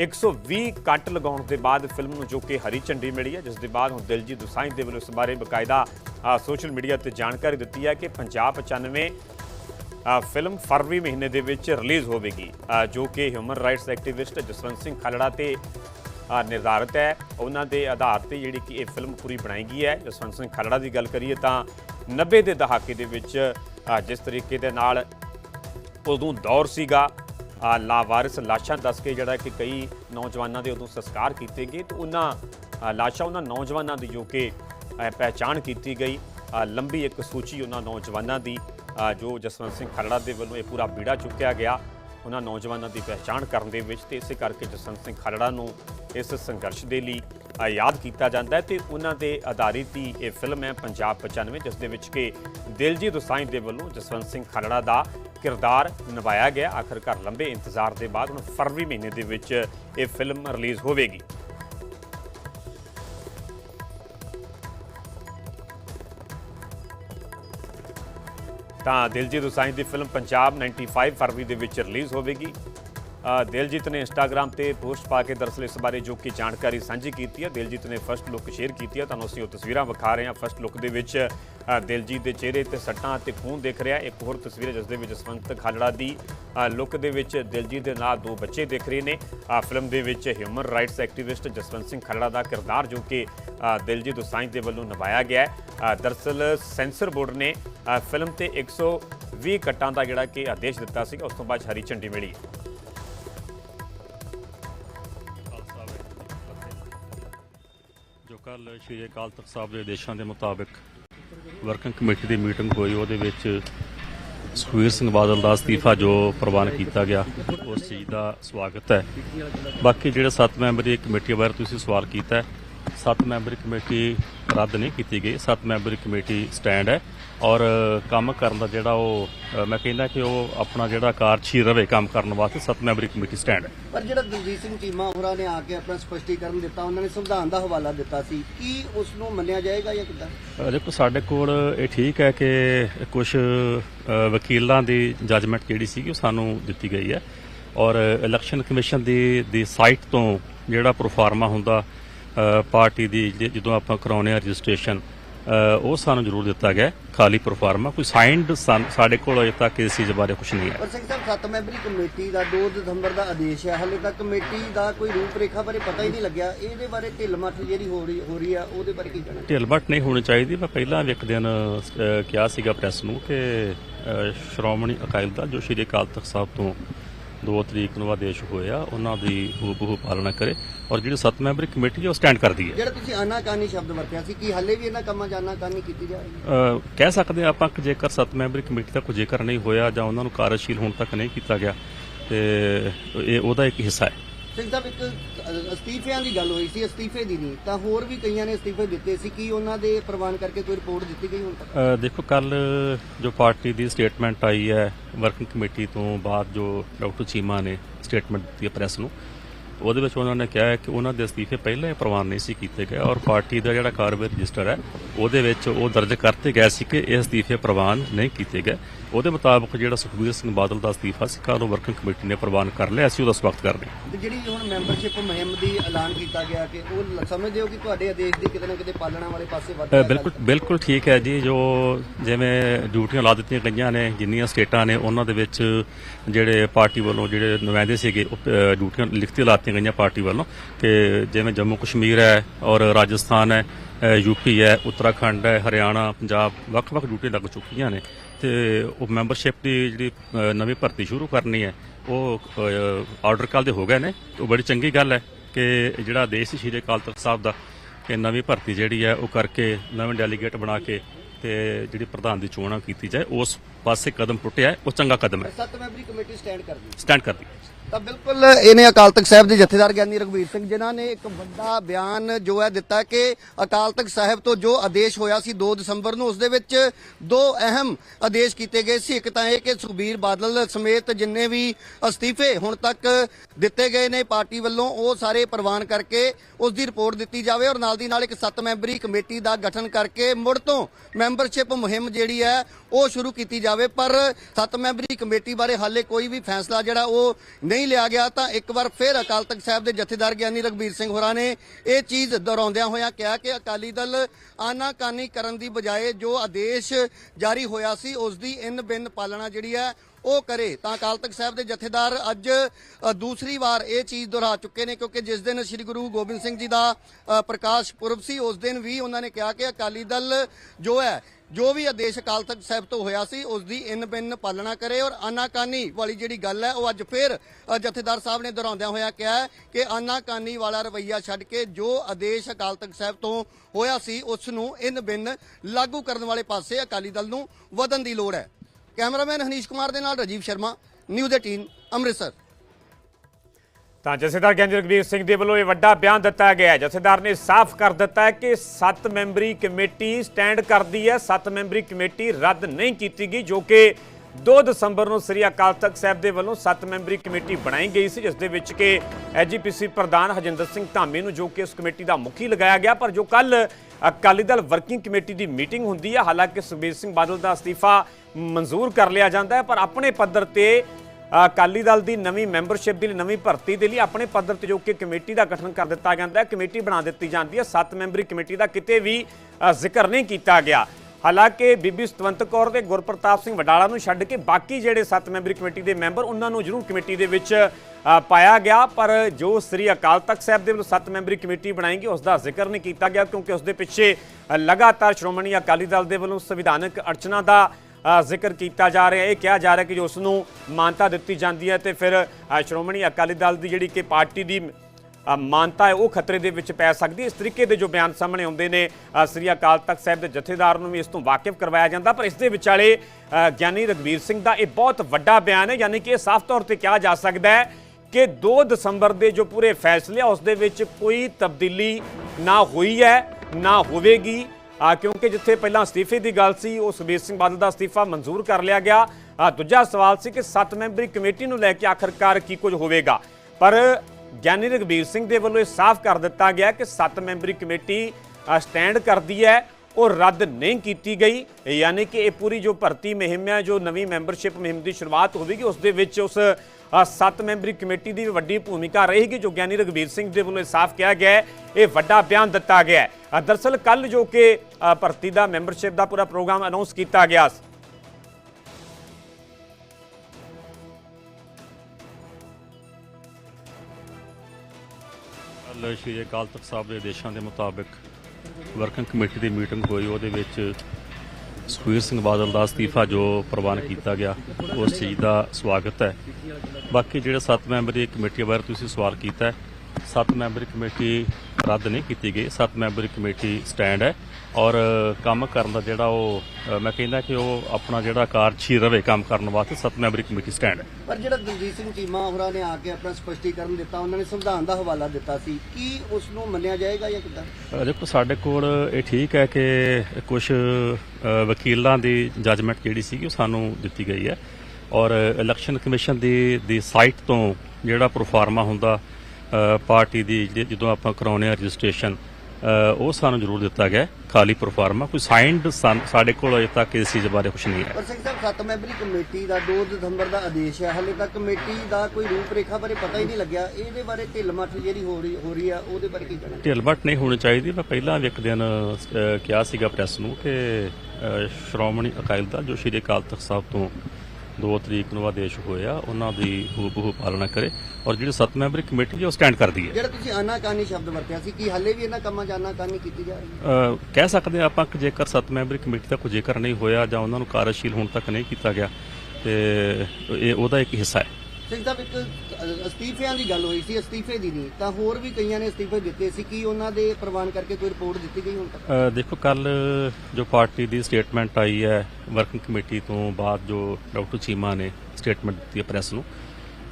120 ਕੱਟ ਲਗਾਉਣ ਦੇ ਬਾਅਦ ਫਿਲਮ ਨੂੰ ਜੋ ਕਿ ਹਰੀ ਝੰਡੀ ਮਿਲੀ ਹੈ ਜਿਸ ਦੇ ਬਾਅਦ ਹੁਣ ਦਿਲਜੀਤ ਦੋਸਾਂਝ ਦੇ ਵੱਲੋਂ ਇਸ ਬਾਰੇ ਬਕਾਇਦਾ ਸੋਸ਼ਲ ਮੀਡੀਆ ਤੇ ਜਾਣਕਾਰੀ ਦਿੱਤੀ ਹੈ ਕਿ ਪੰਜਾਬ 95 ਫਿਲਮ ਫਰਵਰੀ ਮਹੀਨੇ ਦੇ ਵਿੱਚ ਰਿਲੀਜ਼ ਹੋਵੇਗੀ। ਜੋ ਕਿ human rights activist Jaswant Singh Khalra ਤੇ ਅ, ਨਿਰਧਾਰਿਤ ਹੈ। ਉਹਨਾਂ ਦੇ ਆਧਾਰ ਤੇ ਜਿਹੜੀ ਕਿ ਇਹ ਫਿਲਮ ਪੂਰੀ ਬਣਾਈ ਗਈ ਹੈ। ਜਸਵੰਤ ਸਿੰਘ ਖਾਲੜਾ ਦੀ ਗੱਲ ਕਰੀਏ ਤਾਂ 90 ਦੇ ਦਹਾਕੇ ਦੇ ਵਿੱਚ ਜਿਸ ਤਰੀਕੇ ਦੇ ਨਾਲ ਉਦੋਂ ਦੌਰ ਸੀਗਾ ਲਾਵਾਰਿਸ ਲਾਸ਼ਾਂ ਦੱਸ ਕੇ ਜਿਹੜਾ ਕਿ ਕਈ ਨੌਜਵਾਨਾਂ ਦੇ ਉਦੋਂ ਸੰਸਕਾਰ ਕੀਤੇ ਗਏ ਤੇ ਉਹਨਾਂ ਲਾਸ਼ਾਂ ਉਹਨਾਂ ਨੌਜਵਾਨਾਂ ਦੀ ਜੋ ਕਿ ਪਹਿਚਾਣ ਕੀਤੀ ਗਈ। ਲੰਬੀ ਇੱਕ ਸੂਚੀ ਉਹਨਾਂ ਨੌਜਵਾਨਾਂ ਦੀ ਜੋ ਜਸਵੰਤ ਸਿੰਘ ਖਰੜਾ ਦੇ ਵੱਲੋਂ ਇਹ ਪੂਰਾ ਬੀੜਾ ਚੁੱਕਿਆ ਗਿਆ, ਉਹਨਾਂ ਨੌਜਵਾਨਾਂ ਦੀ ਪਹਿਚਾਣ ਕਰਨ ਦੇ ਵਿੱਚ ਤੇ ਇਸੇ ਕਰਕੇ ਜਸਵੰਤ ਸਿੰਘ ਖਰੜਾ ਨੂੰ ਇਸ ਸੰਘਰਸ਼ ਦੇ ਲਈ ਯਾਦ ਕੀਤਾ ਜਾਂਦਾ ਹੈ ਤੇ ਉਹਨਾਂ ਦੇ ਆਧਾਰਿਤ ਹੀ ਇਹ ਫਿਲਮ ਹੈ ਪੰਜਾਬ 95 ਜਿਸ ਦੇ ਵਿੱਚ ਕਿ ਦਿਲਜੀਤ ਦੋਸਾਂਝ ਦੇ ਵੱਲੋਂ ਜਸਵੰਤ ਸਿੰਘ ਖਰੜਾ ਦਾ ਕਿਰਦਾਰ ਨਿਭਾਇਆ ਗਿਆ। ਆਖਰਕਾਰ ਲੰਬੇ ਇੰਤਜ਼ਾਰ ਦੇ ਬਾਅਦ ਹੁਣ ਫਰਵਰੀ ਮਹੀਨੇ ਦੇ ਵਿੱਚ ਇਹ ਫਿਲਮ ਰਿਲੀਜ਼ ਹੋਵੇਗੀ। ਤਾਂ ਦਿਲਜੀਤ ਦੋਸਾਂਝ ਦੀ ਫਿਲਮ ਪੰਜਾਬ 95 ਫਰਵਰੀ ਦੇ ਵਿੱਚ ਰਿਲੀਜ਼ ਹੋਵੇਗੀ। ਦਿਲਜੀਤ ਨੇ ਇੰਸਟਾਗ੍ਰam ਤੇ ਪੋਸਟ ਪਾ ਕੇ ਦਰਅਸਲ ਇਸ ਬਾਰੇ ਜੋ ਕਿ ਜਾਣਕਾਰੀ ਸਾਂਝੀ ਕੀਤੀ ਹੈ ਦਿਲਜੀਤ ਨੇ ਫਸਟ ਲੁੱਕ ਸ਼ੇਅਰ ਕੀਤੀ ਹੈ ਤੁਹਾਨੂੰ ਅਸੀਂ ਉਹ ਤਸਵੀਰਾਂ ਵਿਖਾ ਰਹੇ ਹਾਂ। ਫਸਟ ਲੁੱਕ ਦੇ ਵਿੱਚ ਦਿਲਜੀਤ ਦੇ ਚਿਹਰੇ ਤੇ ਸੱਟਾਂ ਤੇ ਖੂਨ ਦੇਖ ਰਿਹਾ। ਇੱਕ ਹੋਰ ਤਸਵੀਰ ਹੈ ਜਿਸ ਦੇ ਵਿੱਚ ਜਸਵੰਤ ਖਾਲੜਾ ਦੀ ਲੁੱਕ ਦੇ ਵਿੱਚ ਦਿਲਜੀਤ ਦੇ ਨਾਲ ਦੋ ਬੱਚੇ ਦਿਖ ਰਹੇ ਨੇ। ਫਿਲਮ ਦੇ ਵਿੱਚ human rights activist Jaswant Singh Khalra ਦਾ ਕਿਰਦਾਰ ਜੋ ਕਿ ਦਿਲਜੀਤ ਦੋਸਾਂਝ ਦੇ ਵੱਲੋਂ ਨਿਭਾਇਆ ਗਿਆ ਹੈ। ਅ, ਦਰਅਸਲ ਸੈਂਸਰ ਬੋਰਡ ਨੇ ਫਿਲਮ ਤੇ 120 ਕੱਟਾਂ ਦਾ ਜਿਹੜਾ ਕਿ ਆਦੇਸ਼ ਦਿੱਤਾ ਸੀਗਾ ਉਸ ਤੋਂ ਬਾਅਦ ਹਰੀ ਝੰਡੀ ਮਿਲੀ। ਸ਼੍ਰੀ ਅਕਾਲ ਤਖਤ ਸਾਹਿਬ ਦੇ ਆਦੇਸ਼ਾਂ ਦੇ ਮੁਤਾਬਕ ਵਰਕਿੰਗ ਕਮੇਟੀ ਦੀ ਮੀਟਿੰਗ ਹੋਈ, ਉਹਦੇ ਵਿੱਚ ਸੁਖਵੀਰ ਸਿੰਘ ਬਾਦਲ ਦਾ ਅਸਤੀਫਾ ਜੋ ਪ੍ਰਵਾਨ ਕੀਤਾ ਗਿਆ, ਉਸ ਚੀਜ਼ ਦਾ ਸਵਾਗਤ ਹੈ। ਬਾਕੀ ਜਿਹੜੇ 7 ਮੈਂਬਰੀ ਕਮੇਟੀ ਬਾਰੇ ਤੁਸੀਂ ਸਵਾਲ ਕੀਤਾ ਹੈ 7 ਮੈਂਬਰੀ ਕਮੇਟੀ ਰੱਦ ਨਹੀਂ ਕੀਤੀ ਗਈ 7 ਮੈਂਬਰੀ ਕਮੇਟੀ ਸਟੈਂਡ ਹੈ। ਔਰ ਕੰਮ ਕਰਨ ਦਾ ਜਿਹੜਾ ਉਹ ਮੈਂ ਕਹਿੰਦਾ ਕਿ ਉਹ ਆਪਣਾ ਜਿਹੜਾ ਕਾਰਜਸ਼ੀਲ ਰਵੇ ਕੰਮ ਕਰਨ ਵਾਸਤੇ 7 ਮੈਂਬਰੀ ਕਮੇਟੀ ਸਟੈਂਡ। ਹੈ ਪਰ ਜਿਹੜਾ ਦਲਜੀਤ ਸਿੰਘ ਚੀਮਾ ਹੋਰਾਂ ਨੇ ਆ ਕੇ ਆਪਣਾ ਸਪਸ਼ਟੀਕਰਨ ਦਿੱਤਾ ਉਹਨਾਂ ਨੇ ਸੰਵਿਧਾਨ ਦਾ ਹਵਾਲਾ ਦਿੱਤਾ ਸੀ ਕੀ ਉਸ ਨੂੰ ਮੰਨਿਆ ਜਾਏਗਾ ਜਾਂ ਕਿੱਦਾਂ? ਦੇਖੋ ਸਾਡੇ ਕੋਲ ਇਹ ਠੀਕ ਹੈ ਕਿ ਕੁਝ ਵਕੀਲਾਂ ਦੀ ਜੱਜਮੈਂਟ ਜਿਹੜੀ ਸੀਗੀ ਉਹ ਸਾਨੂੰ ਦਿੱਤੀ ਗਈ ਹੈ। ਔਰ ਇਲੈਕਸ਼ਨ ਕਮਿਸ਼ਨ ਦੀ ਦੀ ਸਾਈਟ ਤੋਂ ਜਿਹੜਾ ਪ੍ਰੋਫਾਰਮਾ ਹੁੰਦਾ ਪਾਰਟੀ ਦੀ ਜਦੋਂ ਆਪਾਂ ਕਰਾਉਨੇ ਆ ਰਜਿਸਟ੍ਰੇਸ਼ਨ ਉਹ ਸਾਨੂੰ ਜ਼ਰੂਰ ਦਿੱਤਾ ਗਿਆ ਖਾਲੀ ਪਰਫਾਰਮਾ ਕੋਈ ਸਾਈਨਡ ਸਾਡੇ ਕੋਲ ਅਜੇ ਤੱਕ ਇਸ ਚੀਜ਼ ਬਾਰੇ ਕੁਝ ਨਹੀਂ ਹੈ। ਪਰ ਸਿੰਘ ਸਾਹਿਬ ਸੱਤ ਮੈਂਬਰੀ ਕਮੇਟੀ ਦਾ 2 ਦਸੰਬਰ ਦਾ ਆਦੇਸ਼ ਹੈ ਹਾਲੇ ਤੱਕ ਕਮੇਟੀ ਦਾ ਕੋਈ ਰੂਪ ਰੇਖਾ ਬਾਰੇ ਪਤਾ ਹੀ ਨਹੀਂ ਲੱਗਿਆ। ਇਹਦੇ ਬਾਰੇ ਢਿੱਲ ਮੱਠ ਜਿਹੜੀ ਹੋ ਰਹੀ ਹੋ ਰਹੀ ਆ ਉਹਦੇ ਬਾਰੇ ਕੀ ਕਹਿਣਾ? ਢਿਲਮਟ ਨਹੀਂ ਹੋਣੀ ਚਾਹੀਦੀ। ਮੈਂ ਪਹਿਲਾਂ ਵੀ ਇੱਕ ਦਿਨ ਕਿਹਾ ਸੀਗਾ ਪ੍ਰੈਸ ਨੂੰ ਕਿ ਸ਼੍ਰੋਮਣੀ ਅਕਾਲੀ ਦਲ ਜੋ ਸ਼੍ਰੀ ਅਕਾਲ ਤਖਤ ਸਾਹਿਬ ਤੋਂ 2 ਤਰੀਕ ਨੂੰ ਆਦੇਸ਼ ਹੋਇਆ ਉਹਨਾਂ ਦੀ ਹੂਬਹੂ ਪਾਲਣਾ ਕਰੇ ਔਰ ਜਿਹੜੀ ਸੱਤ ਮੈਂਬਰੀ ਕਮੇਟੀ ਹੈ ਉਹ ਸਟੈਂਡ ਕਰਦੀ ਹੈ। ਜਿਹੜਾ ਤੁਸੀਂ ਆਨਾਕਾਨੀ ਸ਼ਬਦ ਵਰਤਿਆ ਸੀ ਕਿ ਹਾਲੇ ਵੀ ਇਹਨਾਂ ਕੰਮਾਂ 'ਚ ਆਨਾਕਾਨੀ ਕੀਤੀ ਜਾ ਰਹੀ ਹੈ? ਅ, ਕਹਿ ਸਕਦੇ ਹਾਂ ਆਪਾਂ ਕਿ ਜੇਕਰ ਸੱਤ ਮੈਂਬਰੀ ਕਮੇਟੀ ਦਾ ਕੋਈ ਜ਼ਿਕਰ ਨਹੀਂ ਹੋਇਆ ਜਾਂ ਉਹਨਾਂ ਨੂੰ ਕਾਰਜਸ਼ੀਲ ਹੋਣ ਤੱਕ ਨਹੀਂ ਕੀਤਾ ਗਿਆ ਤੇ ਇਹ ਉਹਦਾ ਇੱਕ ਹਿੱਸਾ ਹੈ। ਸਿੰਘ ਸਾਹਿਬ ਇੱਕ ਅ, ਅਸਤੀਫਿਆਂ ਦੀ ਗੱਲ ਹੋਈ ਸੀ ਅਸਤੀਫੇ ਦੀ ਨਹੀਂ। ਤਾਂ ਹੋਰ ਵੀ ਕਈਆਂ ਨੇ ਅਸਤੀਫੇ ਦਿੱਤੇ ਸੀ। ਕਿ ਉਹਨਾਂ ਦੇ ਪ੍ਰਵਾਨ ਕਰਕੇ ਕੋਈ ਰਿਪੋਰਟ ਦਿੱਤੀ ਗਈ ਹੁਣ ਤੱਕ? ਅ, ਦੇਖੋ ਕੱਲ ਜੋ ਪਾਰਟੀ ਦੀ ਸਟੇਟਮੈਂਟ ਆਈ ਹੈ ਵਰਕਿੰਗ ਕਮੇਟੀ ਤੋਂ ਬਾਅਦ ਜੋ ਡਾਕਟਰ ਚੀਮਾ ਨੇ ਸਟੇਟਮੈਂਟ ਦਿੱਤੀ ਹੈ ਪ੍ਰੈਸ ਨੂੰ ਉਹਦੇ ਵਿੱਚ ਉਹਨਾਂ ਨੇ ਕਿਹਾ ਹੈ ਕਿ ਉਹਨਾਂ ਦੇ ਅਸਤੀਫੇ ਪਹਿਲਾਂ ਹੀ ਪ੍ਰਵਾਨ ਨਹੀਂ ਸੀ ਕੀਤੇ ਗਏ ਔਰ ਪਾਰਟੀ ਦਾ ਜਿਹੜਾ ਕਾਰਵਾਈ ਰਜਿਸਟਰ ਹੈ ਉਹਦੇ ਵਿੱਚ ਉਹ ਦਰਜ ਕਰਤੇ ਗਏ ਸੀ ਕਿ ਇਹ ਅਸਤੀਫੇ ਪ੍ਰਵਾਨ ਨਹੀਂ ਕੀਤੇ ਗਏ। ਉਹਦੇ ਮੁਤਾਬਕ ਜਿਹੜਾ ਸੁਖਬੀਰ ਸਿੰਘ ਬਾਦਲ ਦਾ ਅਸਤੀਫਾ ਸੀ ਕੱਲ੍ਹ ਨੂੰ ਵਰਕਿੰਗ ਕਮੇਟੀ ਨੇ ਪ੍ਰਵਾਨ ਕਰ ਲਿਆ ਅਸੀਂ ਉਹਦਾ ਸਵਾਗਤ ਕਰਦੇ ਹਾਂ। ਜਿਹੜੀ ਹੁਣ ਮੈਂਬਰਸ਼ਿਪ ਮੁਹਿੰਮ ਦੀ ਐਲਾਨ ਕੀਤਾ ਗਿਆ ਕਿ ਉਹ ਸਮਝਦੇ ਹੋ ਕਿ ਤੁਹਾਡੇ ਆਦੇਸ਼ ਦੀ ਕਿਤੇ ਨਾ ਕਿਤੇ ਪਾਲਣਾ ਵਾਲੇ ਪਾਸੇ ਵੱਧ ਬਿਲਕੁਲ ਬਿਲਕੁਲ ਠੀਕ ਹੈ ਜੀ ਜੋ ਜਿਵੇਂ ਡਿਊਟੀਆਂ ਲਾ ਦਿੱਤੀਆਂ ਗਈਆਂ ਨੇ ਜਿੰਨੀਆਂ ਸਟੇਟਾਂ ਨੇ ਉਹਨਾਂ ਦੇ ਵਿੱਚ ਜਿਹੜੇ ਪਾਰਟੀ ਵੱਲੋਂ ਜਿਹੜੇ ਨੁਮਾਇੰਦੇ ਸੀਗੇ ਉਹ ਡਿਊਟੀਆਂ ਲਿਖਤੀ ਲਾਤੀਆਂ ਗਈਆਂ ਪਾਰਟੀ ਵੱਲੋਂ। ਕਿ ਜਿਵੇਂ ਜੰਮੂ ਕਸ਼ਮੀਰ ਹੈ ਔਰ ਰਾਜਸਥਾਨ ਹੈ ਅ, ਯੂਪੀ ਹੈ ਉੱਤਰਾਖੰਡ ਹੈ ਹਰਿਆਣਾ ਪੰਜਾਬ ਵੱਖ-ਵੱਖ ਡਿਊਟੀ ਲੱਗ ਚੁੱਕੀਆਂ ਨੇ। ਤੇ ਉਹ ਮੈਂਬਰਸ਼ਿਪ ਦੀ ਜਿਹੜੀ ਨਵੀਂ ਭਰਤੀ ਸ਼ੁਰੂ ਕਰਨੀ ਹੈ ਉਹ ਆਰਡਰ ਕੱਲ ਦੇ ਹੋ ਗਏ ਨੇ। ਉਹ ਬੜੀ ਚੰਗੀ ਗੱਲ ਹੈ ਕਿ ਜਿਹੜਾ ਦੇਸ਼ ਸੀ ਸ਼੍ਰੀ ਅਕਾਲ ਤਖਤ ਸਾਹਿਬ ਦਾ ਕਿ ਨਵੀਂ ਭਰਤੀ ਜਿਹੜੀ ਹੈ ਉਹ ਕਰਕੇ ਨਵੇਂ ਡੈਲੀਗੇਟ ਬਣਾ ਕੇ ਤੇ ਜਿਹੜੀ ਪ੍ਰਧਾਨ ਦੀ ਚੋਣ ਆ ਕੀਤੀ ਜਾਏ ਉਸ ਪਾਸੇ ਕਦਮ ਪੁੱਟਿਆ ਹੈ, ਉਹ ਚੰਗਾ ਕਦਮ ਹੈ ਸੱਤ ਮੈਂਬਰੀ ਕਮੇਟੀ ਸਟੈਂਡ ਕਰਦੀ। ਸਟੈਂਡ ਕਰਦੀ ਹੈ ਤਾਂ ਬਿਲਕੁਲ ਇਹਨੇ ਅਕਾਲ ਤਖਤ ਸਾਹਿਬ ਦੇ ਜਥੇਦਾਰ ਗਿਆਨੀ ਰਘਵੀਰ ਸਿੰਘ ਜਿਨ੍ਹਾਂ ਨੇ ਇੱਕ ਵੱਡਾ ਬਿਆਨ ਜੋ ਹੈ ਦਿੱਤਾ ਕਿ ਅਕਾਲ ਤਖਤ ਸਾਹਿਬ ਤੋਂ ਜੋ ਆਦੇਸ਼ ਹੋਇਆ ਸੀ 2 ਦਸੰਬਰ ਨੂੰ, ਉਸ ਦੇ ਵਿੱਚ ਦੋ ਅਹਿਮ ਆਦੇਸ਼ ਕੀਤੇ ਗਏ ਸੀ। ਇੱਕ ਤਾਂ ਇਹ ਕਿ ਸੁਖਬੀਰ ਬਾਦਲ ਸਮੇਤ ਜਿੰਨੇ ਵੀ ਅਸਤੀਫੇ ਹੁਣ ਤੱਕ ਦਿੱਤੇ ਗਏ ਨੇ ਪਾਰਟੀ ਵੱਲੋਂ, ਉਹ ਸਾਰੇ ਪ੍ਰਵਾਨ ਕਰਕੇ ਉਸ ਦੀ ਰਿਪੋਰਟ ਦਿੱਤੀ ਜਾਵੇ ਔਰ ਨਾਲ ਦੀ ਨਾਲ ਇੱਕ ਸੱਤ ਮੈਂਬਰੀ ਕਮੇਟੀ ਦਾ ਗਠਨ ਕਰਕੇ ਮੁੜ ਤੋਂ ਮੈਂਬਰਸ਼ਿਪ ਮੁਹਿੰਮ ਜਿਹੜੀ ਹੈ ਉਹ ਸ਼ੁਰੂ ਕੀਤੀ ਜਾਵੇ, ਪਰ ਸੱਤ ਮੈਂਬਰੀ ਕਮੇਟੀ ਬਾਰੇ ਹਾਲੇ ਕੋਈ ਵੀ ਫੈਸਲਾ ਜਿਹੜਾ ਉਹ ਨਹੀਂ ਲਿਆ ਗਿਆ, ਤਾਂ ਇੱਕ ਵਾਰ ਫਿਰ ਅਕਾਲ ਤਖਤ ਸਾਹਿਬ ਦੇ ਜਥੇਦਾਰ ਗਿਆਨੀ ਰਘਬੀਰ ਸਿੰਘ ਹੋਰਾਂ ਨੇ ਇਹ ਚੀਜ਼ ਦੁਹਰਾਉਂਦਿਆਂ ਹੋਇਆਂ ਕਿਹਾ ਕਿ ਅਕਾਲੀ ਦਲ ਆਨਾਕਾਨੀ ਕਰਨ ਦੀ ਬਜਾਏ ਜੋ ਆਦੇਸ਼ ਜਾਰੀ ਹੋਇਆ ਸੀ, ਉਸ ਦੀ ਇਨ ਬਿਨ ਪਾਲਣਾ ਜਿਹੜੀ ਹੈ ਉਹ ਕਰੇ। ਤਾਂ ਅਕਾਲ ਤਖਤ ਸਾਹਿਬ ਦੇ ਜਥੇਦਾਰ ਅੱਜ ਦੂਸਰੀ ਵਾਰ ਇਹ ਚੀਜ਼ ਦੁਹਰਾ ਚੁੱਕੇ ਨੇ, ਕਿਉਂਕਿ ਜਿਸ ਦਿਨ ਸ੍ਰੀ ਗੁਰੂ ਗੋਬਿੰਦ ਸਿੰਘ ਜੀ ਦਾ ਪ੍ਰਕਾਸ਼ ਪੁਰਬ ਸੀ, ਉਸ ਦਿਨ ਵੀ ਉਹਨਾਂ ਨੇ ਕਿਹਾ ਕਿ ਅਕਾਲੀ ਦਲ ਜੋ ਹੈ ਜੋ ਵੀ ਆਦੇਸ਼ ਅਕਾਲ ਤਖਤ ਸਾਹਿਬ ਤੋਂ ਹੋਇਆ ਸੀ, ਉਸ ਦੀ ਇਨ ਪਾਲਣਾ ਕਰੇ ਔਰ ਆਨਾਕਾਨੀ ਵਾਲੀ ਜਿਹੜੀ ਗੱਲ ਹੈ, ਉਹ ਅੱਜ ਫਿਰ ਜਥੇਦਾਰ ਸਾਹਿਬ ਨੇ ਦੁਹਰਾਉਂਦਿਆਂ ਹੋਇਆ ਕਿਹਾ ਹੈ ਕਿ ਆਨਾਕਾਨੀ ਵਾਲਾ ਰਵਈਆ ਛੱਡ ਕੇ ਜੋ ਆਦੇਸ਼ ਅਕਾਲ ਤਖਤ ਸਾਹਿਬ ਤੋਂ ਹੋਇਆ ਸੀ, ਉਸ ਨੂੰ ਇਨ ਬਿਨ ਲਾਗੂ ਕਰਨ ਵਾਲੇ ਪਾਸੇ ਅਕਾਲੀ ਦਲ ਨੂੰ ਵਧਣ ਦੀ ਲੋੜ ਹੈ। ਕੈਮਰਾਮੈਨ ਹਨੀਸ਼ ਕੁਮਾਰ ਦੇ ਨਾਲ ਰਾਜੀਵ ਸ਼ਰਮਾ, ਨਿਊਜ਼ 18 ਅੰਮ੍ਰਿਤਸਰ। ਤਾਂ ਜਥੇਦਾਰ ਗਿਆਨੀ ਰਘਬੀਰ ਸਿੰਘ ਦੇ ਵੱਲੋਂ ਇਹ ਵੱਡਾ ਬਿਆਨ ਦਿੱਤਾ ਗਿਆ ਹੈ। ਜਥੇਦਾਰ ਨੇ ਸਾਫ਼ ਕਰ ਦਿੱਤਾ ਹੈ ਕਿ 7 ਮੈਂਬਰੀ ਕਮੇਟੀ ਸਟੈਂਡ ਕਰਦੀ ਹੈ। 7 ਮੈਂਬਰੀ ਕਮੇਟੀ ਰੱਦ ਨਹੀਂ ਕੀਤੀ ਗਈ, ਜੋ ਕਿ 2 ਦਸੰਬਰ ਨੂੰ ਸ੍ਰੀ ਅਕਾਲ ਤਖਤ ਸਾਹਿਬ ਦੇ ਵੱਲੋਂ 7 ਮੈਂਬਰੀ ਕਮੇਟੀ ਬਣਾਈ ਗਈ ਸੀ, ਜਿਸ ਦੇ ਵਿੱਚ ਕਿ ਐਜੀਪੀਸੀ ਪ੍ਰਧਾਨ ਹਜਿੰਦਰ ਸਿੰਘ ਧਾਮੀ ਨੂੰ ਜੋ ਕਿ ਉਸ ਕਮੇਟੀ ਦਾ ਮੁਖੀ ਲਗਾਇਆ ਗਿਆ। ਪਰ ਜੋ ਕੱਲ ਅਕਾਲੀ ਦਲ ਵਰਕਿੰਗ ਕਮੇਟੀ ਦੀ ਮੀਟਿੰਗ ਹੁੰਦੀ ਹੈ, ਹਾਲਾਂਕਿ ਸੁਖਬੀਰ ਸਿੰਘ ਬਾਦਲ ਦਾ ਅਸਤੀਫਾ ਮਨਜ਼ੂਰ ਕਰ ਲਿਆ ਜਾਂਦਾ ਹੈ, ਪਰ ਆਪਣੇ ਪੱਧਰ ਤੇ ਅਕਾਲੀ ਦਲ ਦੀ ਨਵੀਂ ਮੈਂਬਰਸ਼ਿਪ ਦੀ ਲਈ, ਨਵੀਂ ਭਰਤੀ ਦੇ ਲਈ ਆਪਣੇ ਪੱਧਰ ਤੇ ਜੋ ਕਿ ਕਮੇਟੀ ਦਾ ਗਠਨ ਕਰ ਦਿੱਤਾ ਜਾਂਦਾ ਹੈ, ਕਮੇਟੀ ਬਣਾ ਦਿੱਤੀ ਜਾਂਦੀ ਹੈ। ਸੱਤ ਮੈਂਬਰੀ ਕਮੇਟੀ ਦਾ ਕਿਤੇ ਵੀ ਜ਼ਿਕਰ ਨਹੀਂ ਕੀਤਾ ਗਿਆ। ਹਾਲਾਂਕਿ ਬੀਬੀ ਸਤਵੰਤ ਕੌਰ ਤੇ ਗੁਰਪ੍ਰਤਾਪ ਸਿੰਘ ਵਡਾਲਾ ਨੂੰ ਛੱਡ ਕੇ ਬਾਕੀ ਜਿਹੜੇ 7 ਮੈਂਬਰੀ ਕਮੇਟੀ ਦੇ ਮੈਂਬਰ, ਉਹਨਾਂ ਨੂੰ ਜ਼ਰੂਰ ਕਮੇਟੀ ਦੇ ਵਿੱਚ ਪਾਇਆ ਗਿਆ। ਪਰ ਜੋ ਸ੍ਰੀ ਅਕਾਲ ਤਖਤ ਸਾਹਿਬ ਦੇ ਵੱਲੋਂ 7 ਮੈਂਬਰੀ ਕਮੇਟੀ ਬਣਾਈ ਗਈ ਉਸ ਦਾ ਜ਼ਿਕਰ ਨਹੀਂ ਕੀਤਾ ਗਿਆ ਕਿਉਂਕਿ ਉਸ ਦੇ ਪਿੱਛੇ ਲਗਾਤਾਰ ਸ਼੍ਰੋਮਣੀ ਅਕਾਲੀ ਦਲ ਦੇ ਵੱਲੋਂ ਸੰਵਿਧਾਨਕ ਅੜਚਨਾ ਦਾ ਜ਼ਿਕਰ ਕੀਤਾ ਜਾ ਰਿਹਾ ਹੈ। ਇਹ ਕਿਹਾ ਜਾ ਰਿਹਾ ਕਿ ਜੋ ਉਸ ਨੂੰ ਮਾਨਤਾ ਦਿੱਤੀ ਜਾਂਦੀ ਹੈ ਤੇ ਫਿਰ ਸ਼੍ਰੋਮਣੀ ਅਕਾਲੀ ਦਲ ਦੀ ਜਿਹੜੀ ਕਿ ਪਾਰਟੀ ਦੀ ਮਾਨਤਾ ਹੈ, ਉਹ ਖਤਰੇ ਦੇ ਵਿੱਚ ਪੈ ਸਕਦੀ ਹੈ। ਇਸ ਤਰੀਕੇ ਦੇ ਜੋ ਬਿਆਨ ਸਾਹਮਣੇ ਆਉਂਦੇ ਨੇ ਸ੍ਰੀ ਅਕਾਲ ਤਖਤ ਸਾਹਿਬ ਦੇ ਜਥੇਦਾਰ ਨੂੰ ਵੀ ਇਸ ਤੋਂ ਵਾਕਿਫ ਕਰਵਾਇਆ ਜਾਂਦਾ। ਪਰ ਇਸ ਦੇ ਵਿਚਾਲੇ ਗਿਆਨੀ ਰਘਬੀਰ ਸਿੰਘ ਦਾ ਇਹ ਬਹੁਤ ਵੱਡਾ ਬਿਆਨ ਹੈ, ਯਾਨੀ ਕਿ ਇਹ ਸਾਫ਼ ਤੌਰ ਤੇ ਕਿਹਾ ਜਾ ਸਕਦਾ ਹੈ ਕਿ 2 ਦਸੰਬਰ ਦੇ ਜੋ ਪੂਰੇ ਫੈਸਲੇ ਆ, ਉਸ ਦੇ ਵਿੱਚ ਕੋਈ ਤਬਦੀਲੀ ਨਾ ਹੋਈ ਹੈ, ਨਾ ਹੋਵੇਗੀ। ਕਿਉਂਕਿ ਜਿੱਥੇ ਪਹਿਲਾਂ ਅਸਤੀਫੇ ਦੀ ਗੱਲ ਸੀ, ਉਹ ਸੁਖਬੀਰ ਸਿੰਘ ਬਾਦਲ ਦਾ ਅਸਤੀਫਾ ਮਨਜ਼ੂਰ ਕਰ ਲਿਆ ਗਿਆ। ਦੂਜਾ ਸਵਾਲ ਸੀ ਕਿ 7 ਮੈਂਬਰੀ ਕਮੇਟੀ ਨੂੰ ਲੈ ਕੇ ਆਖਰਕਾਰ ਕੀ ਕੁਝ ਹੋਵੇਗਾ? ਪਰ ਗਿਆਨੀ ਰਘਬੀਰ ਸਿੰਘ ਦੇ ਵੱਲੋਂ ਇਹ ਸਾਫ਼ ਕਰ ਦਿੱਤਾ ਗਿਆ ਕਿ 7 ਮੈਂਬਰੀ ਕਮੇਟੀ ਸਟੈਂਡ ਕਰਦੀ ਹੈ। ਉਹ ਰੱਦ ਨਹੀਂ ਕੀਤੀ ਗਈ। ਯਾਨੀ ਕਿ ਇਹ ਪੂਰੀ ਜੋ ਭਰਤੀ ਮੁਹਿੰਮ ਹੈ, ਜੋ ਨਵੀਂ ਮੈਂਬਰਸ਼ਿਪ ਮੁਹਿੰਮ ਦੀ ਸ਼ੁਰੂਆਤ ਹੋਵੇਗੀ, ਉਸ ਦੇ ਵਿੱਚ ਉਸ ਸੱਤ ਮੈਂਬਰੀ ਕਮੇਟੀ ਦੀ ਵੱਡੀ ਭੂਮਿਕਾ ਰਹੇਗੀ ਜੋ ਗਿਆਨੀ ਰਗਵੀਰ ਸਿੰਘ ਦੇ ਵੱਲੋਂ ਸਾਫ਼ ਕਿਹਾ ਗਿਆ ਇਹ ਵੱਡਾ ਬਿਆਨ ਦਿੱਤਾ ਗਿਆ ਹੈ। ਅ, ਕੱਲ ਜੋ ਕਿ ਭਰਤੀ ਦਾ ਮੈਂਬਰਸ਼ਿਪ ਦਾ ਪੂਰਾ ਪ੍ਰੋਗਰਾਮ ਅਨਾਉਂਸ ਕੀਤਾ ਗਿਆ ਸੀ। ਕੱਲ੍ਹ ਸ਼੍ਰੀ ਅਕਾਲ ਤਖਤ ਸਾਹਿਬ ਦੇ ਆਦੇਸ਼ਾਂ ਦੇ ਮੁਤਾਬਕ ਵਰਕਿੰਗ ਕਮੇਟੀ ਦੀ ਮੀਟਿੰਗ ਹੋਈ ਉਹਦੇ ਵਿੱਚ ਸੁਖਬੀਰ ਸਿੰਘ ਬਾਦਲ ਦਾ ਅਸਤੀਫਾ ਜੋ ਪ੍ਰਵਾਨ ਕੀਤਾ ਗਿਆ, ਉਸ ਚੀਜ਼ ਦਾ ਸਵਾਗਤ ਹੈ। ਬਾਕੀ ਜਿਹੜੇ ਸੱਤ ਮੈਂਬਰੀ ਕਮੇਟੀ ਬਾਰੇ ਤੁਸੀਂ ਸਵਾਲ ਕੀਤਾ ਹੈ, ਸੱਤ ਮੈਂਬਰੀ ਕਮੇਟੀ ਰੱਦ ਨਹੀਂ ਕੀਤੀ ਗਈ। ਸੱਤ ਮੈਂਬਰੀ ਕਮੇਟੀ ਸਟੈਂਡ ਹੈ ਔਰ ਕੰਮ ਕਰਨ ਦਾ ਜਿਹੜਾ ਉਹ ਮੈਂ ਕਹਿੰਦਾ ਕਿ ਉਹ ਆਪਣਾ ਜਿਹੜਾ ਕਾਰਜਸ਼ੀਲ ਰਵੇ ਕੰਮ ਕਰਨ ਵਾਸਤੇ ਸੱਤ ਮੈਂਬਰੀ ਕਮੇਟੀ ਸਟੈਂਡ ਹੈ। ਪਰ ਜਿਹੜਾ ਦਲਜੀਤ ਸਿੰਘ ਚੀਮਾ ਹੋਰਾਂ ਨੇ ਆ ਕੇ ਆਪਣਾ ਸਪਸ਼ਟੀਕਰਨ ਦਿੱਤਾ ਉਹਨਾਂ ਨੇ ਸੰਵਿਧਾਨ ਦਾ ਹਵਾਲਾ ਦਿੱਤਾ ਸੀ। ਕੀ ਉਸ ਨੂੰ ਮੰਨਿਆ ਜਾਏਗਾ ਜਾਂ ਕਿੱਦਾਂ? ਦੇਖੋ ਸਾਡੇ ਕੋਲ ਇਹ ਠੀਕ ਹੈ ਕਿ ਕੁਝ ਵਕੀਲਾਂ ਦੀ ਜੱਜਮੈਂਟ ਜਿਹੜੀ ਸੀਗੀ ਉਹ ਸਾਨੂੰ ਦਿੱਤੀ ਗਈ ਹੈ। ਔਰ ਇਲੈਕਸ਼ਨ ਕਮਿਸ਼ਨ ਦੀ ਦੀ ਸਾਈਟ ਤੋਂ ਜਿਹੜਾ ਪ੍ਰੋਫਾਰਮਾ ਹੁੰਦਾ ਪਾਰਟੀ ਦੀ ਜਿਹੜੀ- ਜਦੋਂ ਆਪਾਂ ਕਰਾਉਨੇ ਆ ਰਜਿਸਟ੍ਰੇਸ਼ਨ ਉਹ ਸਾਨੂੰ ਜ਼ਰੂਰ ਦਿੱਤਾ ਗਿਆ ਖਾਲੀ ਪ੍ਰੋਫਾਰਮਾ ਕੋਈ ਸਾਈਨਡ ਸਾਡੇ ਕੋਲ ਅਜੇ ਤੱਕ ਇਸ ਚੀਜ਼ ਬਾਰੇ ਕੁਝ ਨਹੀਂ ਹੈ। ਪਰ ਸਿੰਘ ਸਾਹਿਬ ਸੱਤ ਮੈਂਬਰੀ ਕਮੇਟੀ ਦਾ 2 ਦਸੰਬਰ ਦਾ ਆਦੇਸ਼ ਹੈ ਹਾਲੇ ਤੱਕ ਕਮੇਟੀ ਦਾ ਕੋਈ ਰੂਪਰੇਖਾ ਬਾਰੇ ਪਤਾ ਹੀ ਨਹੀਂ ਲੱਗਿਆ। ਇਹਦੇ ਬਾਰੇ ਢਿੱਲ ਮੱਠ ਜਿਹੜੀ ਹੋ ਰਹੀ ਹੋ ਰਹੀ ਆ ਉਹਦੇ ਬਾਰੇ ਕੀ ਕਹਿਣਾ? ਢਿਲਵਟ ਨਹੀਂ ਹੋਣੀ ਚਾਹੀਦੀ ਮੈਂ ਪਹਿਲਾਂ ਵੀ ਇੱਕ ਦਿਨ ਕਿਹਾ ਸੀਗਾ ਪ੍ਰੈਸ ਨੂੰ ਕਿ ਸ਼੍ਰੋਮਣੀ ਅਕਾਲੀ ਦਲ ਜੋ ਸ਼੍ਰੀ ਅਕਾਲ ਤਖਤ ਸਾਹਿਬ ਤੋਂ 2 ਤਰੀਕ ਨੂੰ ਆਦੇਸ਼ ਹੋਇਆ ਉਹਨਾਂ ਦੀ ਹੂਬਹੂ ਪਾਲਣਾ ਕਰੇ ਔਰ ਜਿਹੜੀ ਸੱਤ ਮੈਂਬਰੀ ਕਮੇਟੀ ਹੈ ਉਹ ਸਟੈਂਡ ਕਰਦੀ ਹੈ। ਜਿਹੜਾ ਤੁਸੀਂ ਆਨਾਕਾਨੀ ਸ਼ਬਦ ਵਰਤਿਆ ਸੀ ਕੀ ਹਾਲੇ ਵੀ ਇਹਨਾਂ ਕੰਮਾਂ 'ਚ ਆਨਾਕਾਨੀ ਕੀਤੀ ਜਾ ਰਹੀ ਹੈ? ਕਹਿ ਸਕਦੇ ਆਪਾਂ ਕਿ ਜੇਕਰ ਸੱਤ ਮੈਂਬਰੀ ਕਮੇਟੀ ਦਾ ਕੋਈ ਜ਼ਿਕਰ ਨਹੀਂ ਹੋਇਆ ਜਾਂ ਉਹਨਾਂ ਨੂੰ ਕਾਰਜਸ਼ੀਲ ਹੁਣ ਤੱਕ ਨਹੀਂ ਕੀਤਾ ਗਿਆ ਤੇ ਇਹ ਉਹਦਾ ਇੱਕ ਹਿੱਸਾ ਹੈ। ਸਿੰਘ ਸਾਹਿਬ ਇੱਕ ਅ, ਅਸਤੀਫਿਆਂ ਦੀ ਗੱਲ ਹੋਈ ਸੀ ਅਸਤੀਫੇ ਦੀ ਨਹੀਂ ਤਾਂ ਹੋਰ ਵੀ ਕਈਆਂ ਨੇ ਅਸਤੀਫੇ ਦਿੱਤੇ ਸੀ ਕੀ ਉਹਨਾਂ ਦੇ ਪ੍ਰਵਾਨ ਕਰਕੇ ਕੋਈ ਰਿਪੋਰਟ ਦਿੱਤੀ ਗਈ ਹੁਣ ਤੱਕ? ਅ, ਦੇਖੋ ਕੱਲ ਜੋ ਪਾਰਟੀ ਦੀ ਸਟੇਟਮੈਂਟ ਆਈ ਹੈ ਵਰਕਿੰਗ ਕਮੇਟੀ ਤੋਂ ਬਾਅਦ ਜੋ ਡਾਕਟਰ ਚੀਮਾ ਨੇ ਸਟੇਟਮੈਂਟ ਦਿੱਤੀ ਹੈ ਪ੍ਰੈਸ ਨੂੰ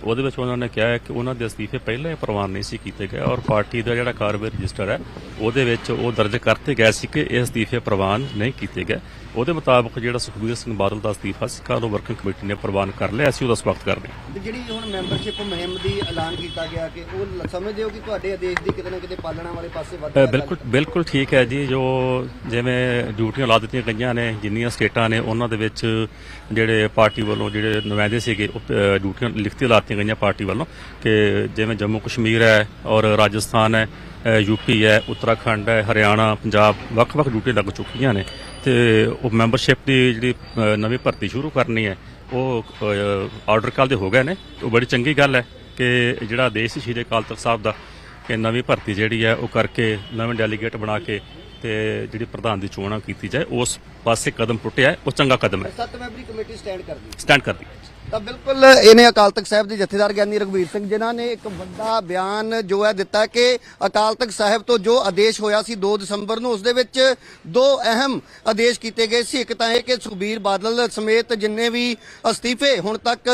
ਉਹਦੇ ਵਿੱਚ ਉਹਨਾਂ ਨੇ ਕਿਹਾ ਹੈ ਕਿ ਉਹਨਾਂ ਦੇ ਅਸਤੀਫੇ ਪਹਿਲਾਂ ਹੀ ਪ੍ਰਵਾਨ ਨਹੀਂ ਸੀ ਕੀਤੇ ਗਏ ਔਰ ਪਾਰਟੀ ਦਾ ਜਿਹੜਾ ਕਾਰਵਾਈ ਰਜਿਸਟਰ ਹੈ ਉਹਦੇ ਵਿੱਚ ਉਹ ਦਰਜ ਕਰਤੇ ਗਏ ਸੀ ਕਿ ਇਹ ਅਸਤੀਫੇ ਪ੍ਰਵਾਨ ਨਹੀਂ ਕੀਤੇ ਗਏ। ਉਹਦੇ ਮੁਤਾਬਕ ਜਿਹੜਾ ਸੁਖਬੀਰ ਸਿੰਘ ਬਾਦਲ ਦਾ ਅਸਤੀਫਾ ਸੀ ਉਹ ਵਰਕਿੰਗ ਕਮੇਟੀ ਨੇ ਪ੍ਰਵਾਨ ਕਰ ਲਿਆ ਅਸੀਂ ਉਹਦਾ ਸਵਾਗਤ ਕਰਦੇ ਹਾਂ। ਜਿਹੜੀ ਹੁਣ ਮੈਂਬਰਸ਼ਿਪ ਮੁਹਿੰਮ ਦੀ ਐਲਾਨ ਕੀਤਾ ਗਿਆ ਕਿ ਉਹ ਸਮਝਦੇ ਹੋ ਕਿ ਤੁਹਾਡੇ ਆਦੇਸ਼ ਦੀ ਕਿਤੇ ਨਾ ਕਿਤੇ ਪਾਲਣਾ ਵਾਲੇ ਪਾਸੇ ਵੱਧ ਬਿਲਕੁਲ ਬਿਲਕੁਲ ਠੀਕ ਹੈ ਜੀ ਜੋ ਜਿਵੇਂ ਡਿਊਟੀਆਂ ਲਾ ਦਿੱਤੀਆਂ ਗਈਆਂ ਨੇ ਜਿੰਨੀਆਂ ਸਟੇਟਾਂ ਨੇ ਉਹਨਾਂ ਦੇ ਵਿੱਚ ਜਿਹੜੇ ਪਾਰਟੀ ਵੱਲੋਂ ਜਿਹੜੇ ਨੁਮਾਇੰਦੇ ਸੀਗੇ ਉਹ ਡਿਊਟੀਆਂ ਲਿਖਤੀ ਲਾਤੀਆਂ ਗਈਆਂ ਪਾਰਟੀ ਵੱਲੋਂ ਕਿ ਜਿਵੇਂ ਜੰਮੂ ਕਸ਼ਮੀਰ ਹੈ ਔਰ ਰਾਜਸਥਾਨ ਹੈ ਯੂਪੀ ਹੈ ਉੱਤਰਾਖੰਡ ਹੈ ਹਰਿਆਣਾ ਪੰਜਾਬ ਵੱਖ-ਵੱਖ ਡਿਊਟੀਆਂ ਲੱਗ ਚੁੱਕੀਆਂ ਨੇ। ਤੇ ਉਹ ਮੈਂਬਰਸ਼ਿਪ ਦੀ ਜਿਹੜੀ ਅ, ਨਵੀਂ ਭਰਤੀ ਸ਼ੁਰੂ ਕਰਨੀ ਹੈ ਉਹ ਆਰਡਰ ਕੱਲ੍ਹ ਦੇ ਹੋ ਗਏ ਨੇ। ਉਹ ਬੜੀ ਚੰਗੀ ਗੱਲ ਹੈ ਕਿ ਜਿਹੜਾ ਦੇਸ਼ ਸੀ ਸ਼੍ਰੀ ਅਕਾਲ ਤਖਤ ਸਾਹਿਬ ਦਾ ਕਿ ਨਵੀਂ ਭਰਤੀ ਜਿਹੜੀ ਹੈ ਉਹ ਕਰਕੇ ਨਵੇਂ ਡੈਲੀਗੇਟ ਬਣਾ ਕੇ ਤੇ ਜਿਹੜੀ ਪ੍ਰਧਾਨ ਦੀ ਚੋਣਾਂ ਕੀਤੀ ਜਾਏ ਉਸ ਪਾਸੇ ਕਦਮ ਪੁੱਟਿਆ ਹੈ, ਉਹ ਚੰਗਾ ਕਦਮ ਹੈ। ਸੱਤ ਮੈਂਬਰੀ ਕਮੇਟੀ ਸਟੈਂਡ ਕਰਦੀ। ਸਟੈਂਡ ਕਰਦੀ ਹੈ। ਤਾਂ ਬਿਲਕੁਲ ਇਹਨੇ ਅਕਾਲ ਤਖਤ ਸਾਹਿਬ ਦੇ ਜਥੇਦਾਰ ਗਿਆਨੀ ਰਘਵੀਰ ਸਿੰਘ ਜਿਨ੍ਹਾਂ ਨੇ ਇੱਕ ਵੱਡਾ ਬਿਆਨ ਜੋ ਹੈ ਦਿੱਤਾ ਕਿ ਅਕਾਲ ਤਖਤ ਸਾਹਿਬ ਤੋਂ ਜੋ ਆਦੇਸ਼ ਹੋਇਆ ਸੀ 2 ਦਸੰਬਰ ਨੂੰ, ਉਸ ਦੇ ਵਿੱਚ ਦੋ ਅਹਿਮ ਆਦੇਸ਼ ਕੀਤੇ ਗਏ ਸੀ। ਇੱਕ ਤਾਂ ਇਹ ਕਿ ਸੁਖਬੀਰ ਬਾਦਲ ਸਮੇਤ ਜਿੰਨੇ ਵੀ ਅਸਤੀਫੇ ਹੁਣ ਤੱਕ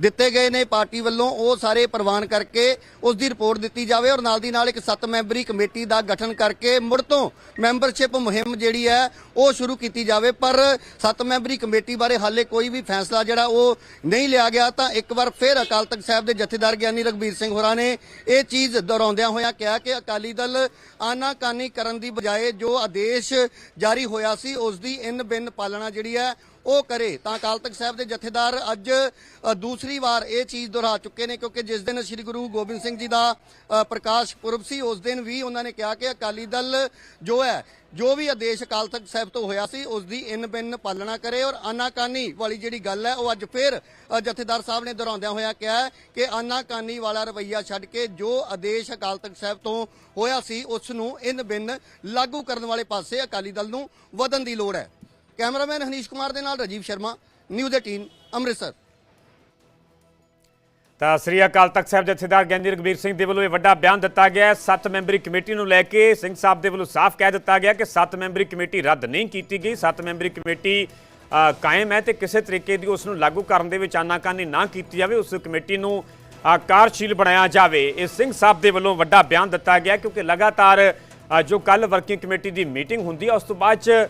ਦਿੱਤੇ ਗਏ ਨੇ ਪਾਰਟੀ ਵੱਲੋਂ, ਉਹ ਸਾਰੇ ਪ੍ਰਵਾਨ ਕਰਕੇ ਉਸ ਦੀ ਰਿਪੋਰਟ ਦਿੱਤੀ ਜਾਵੇ ਔਰ ਨਾਲ ਦੀ ਨਾਲ ਇੱਕ ਸੱਤ ਮੈਂਬਰੀ ਕਮੇਟੀ ਦਾ ਗਠਨ ਕਰਕੇ ਮੁੜ ਤੋਂ ਮੈਂਬਰਸ਼ਿਪ ਮੁਹਿੰਮ ਜਿਹੜੀ ਹੈ, ਉਹ ਸ਼ੁਰੂ ਕੀਤੀ ਜਾਵੇ। ਪਰ ਸੱਤ ਮੈਂਬਰੀ ਕਮੇਟੀ ਬਾਰੇ ਹਾਲੇ ਕੋਈ ਵੀ ਫੈਸਲਾ ਜਿਹੜਾ ਉਹ ਨਹੀਂ ਲਿਆ ਗਿਆ ਤਾਂ ਇੱਕ ਵਾਰ ਫਿਰ ਅਕਾਲ ਤਖਤ ਸਾਹਿਬ ਦੇ ਜਥੇਦਾਰ ਗਿਆਨੀ ਰਗਬੀਰ ਸਿੰਘ ਹੋਰਾਂ ਨੇ ਇਹ ਚੀਜ਼ ਦੁਹਰਾਉਂਦਿਆਂ ਹੋਇਆ ਕਿਹਾ ਕਿ ਅਕਾਲੀ ਦਲ ਆਨਾਕਾਨੀ ਕਰਨ ਦੀ ਬਜਾਏ ਜੋ ਆਦੇਸ਼ ਜਾਰੀ ਹੋਇਆ ਸੀ, ਉਸ ਦੀ ਇਨ ਬਿਨ ਪਾਲਣਾ ਜਿਹੜੀ ਹੈ, ਉਹ ਕਰੇ। ਤਾਂ ਅਕਾਲ ਤਖਤ ਸਾਹਿਬ ਦੇ ਜਥੇਦਾਰ ਅੱਜ ਦੂਸਰੀ ਵਾਰ ਇਹ ਚੀਜ਼ ਦੁਹਰਾ ਚੁੱਕੇ ਨੇ ਕਿਉਂਕਿ ਜਿਸ ਦਿਨ ਸ੍ਰੀ ਗੁਰੂ ਗੋਬਿੰਦ ਸਿੰਘ ਜੀ ਦਾ ਪ੍ਰਕਾਸ਼ ਪੁਰਬ ਸੀ, ਉਸ ਦਿਨ ਵੀ ਉਹਨਾਂ ਨੇ ਕਿਹਾ ਕਿ ਅਕਾਲੀ ਦਲ ਜੋ ਹੈ ਜੋ ਵੀ ਆਦੇਸ਼ ਅਕਾਲ ਤਖਤ ਸਾਹਿਬ ਤੋਂ ਹੋਇਆ ਸੀ, ਉਸ ਦੀ ਇਨ ਬਿਨ ਪਾਲਣਾ ਕਰੇ ਔਰ ਆਨਾਕਾਨੀ ਵਾਲੀ ਜਿਹੜੀ ਗੱਲ ਹੈ, ਉਹ ਅੱਜ ਫਿਰ ਜਥੇਦਾਰ ਸਾਹਿਬ ਨੇ ਦੁਹਰਾਉਂਦਿਆਂ ਹੋਇਆ ਕਿਹਾ ਕਿ ਆਨਾਕਾਨੀ ਵਾਲਾ ਰਵਈਆ ਛੱਡ ਕੇ ਜੋ ਆਦੇਸ਼ ਅਕਾਲ ਤਖਤ ਸਾਹਿਬ ਤੋਂ ਹੋਇਆ ਸੀ, ਉਸ ਨੂੰ ਇਨ ਬਿਨ ਲਾਗੂ ਕਰਨ ਵਾਲੇ ਪਾਸੇ ਅਕਾਲੀ ਦਲ ਨੂੰ ਵਧਣ ਦੀ ਲੋੜ ਹੈ। ਕੈਮਰਾਮੈਨ ਹਨੀਸ਼ ਕੁਮਾਰ ਦੇ ਨਾਲ ਰਾਜੀਵ ਸ਼ਰਮਾ, ਨਿਊਜ਼ 18 ਅੰਮ੍ਰਿਤਸਰ। ਤਾਂ ਸ੍ਰੀ ਅਕਾਲ ਤਖਤ ਸਾਹਿਬ ਜਥੇਦਾਰ ਗਿਆਨੀ ਰਗਵੀਰ ਸਿੰਘ ਦੇ ਵੱਲੋਂ ਇਹ ਵੱਡਾ ਬਿਆਨ ਦਿੱਤਾ ਗਿਆ ਹੈ। ਸੱਤ ਮੈਂਬਰੀ ਕਮੇਟੀ ਨੂੰ ਲੈ ਕੇ ਸਿੰਘ ਸਾਹਿਬ ਦੇ ਵੱਲੋਂ ਸਾਫ਼ ਕਹਿ ਦਿੱਤਾ ਗਿਆ ਕਿ ਸੱਤ ਮੈਂਬਰੀ ਕਮੇਟੀ ਰੱਦ ਨਹੀਂ ਕੀਤੀ ਗਈ। ਸੱਤ ਮੈਂਬਰੀ ਕਮੇਟੀ ਕਾਇਮ ਹੈ ਤੇ ਕਿਸੇ ਤਰੀਕੇ ਦੀ ਉਸ ਨੂੰ ਲਾਗੂ ਕਰਨ ਦੇ ਵਿੱਚ ਆਨਾਕਾਨੀ ਨਾ ਕੀਤੀ ਜਾਵੇ। ਉਸ ਕਮੇਟੀ ਨੂੰ ਅ, ਕਾਰਜਸ਼ੀਲ ਬਣਾਇਆ ਜਾਵੇ। ਇਹ ਸਿੰਘ ਸਾਹਿਬ ਦੇ ਵੱਲੋਂ ਵੱਡਾ ਬਿਆਨ ਦਿੱਤਾ ਗਿਆ ਕਿਉਂਕਿ ਲਗਾਤਾਰ ਜੋ ਕੱਲ ਵਰਕਿੰਗ ਕਮੇਟੀ ਦੀ ਮੀਟਿੰਗ ਹੁੰਦੀ ਹੈ ਉਸ ਤੋਂ ਬਾਅਦ ਚ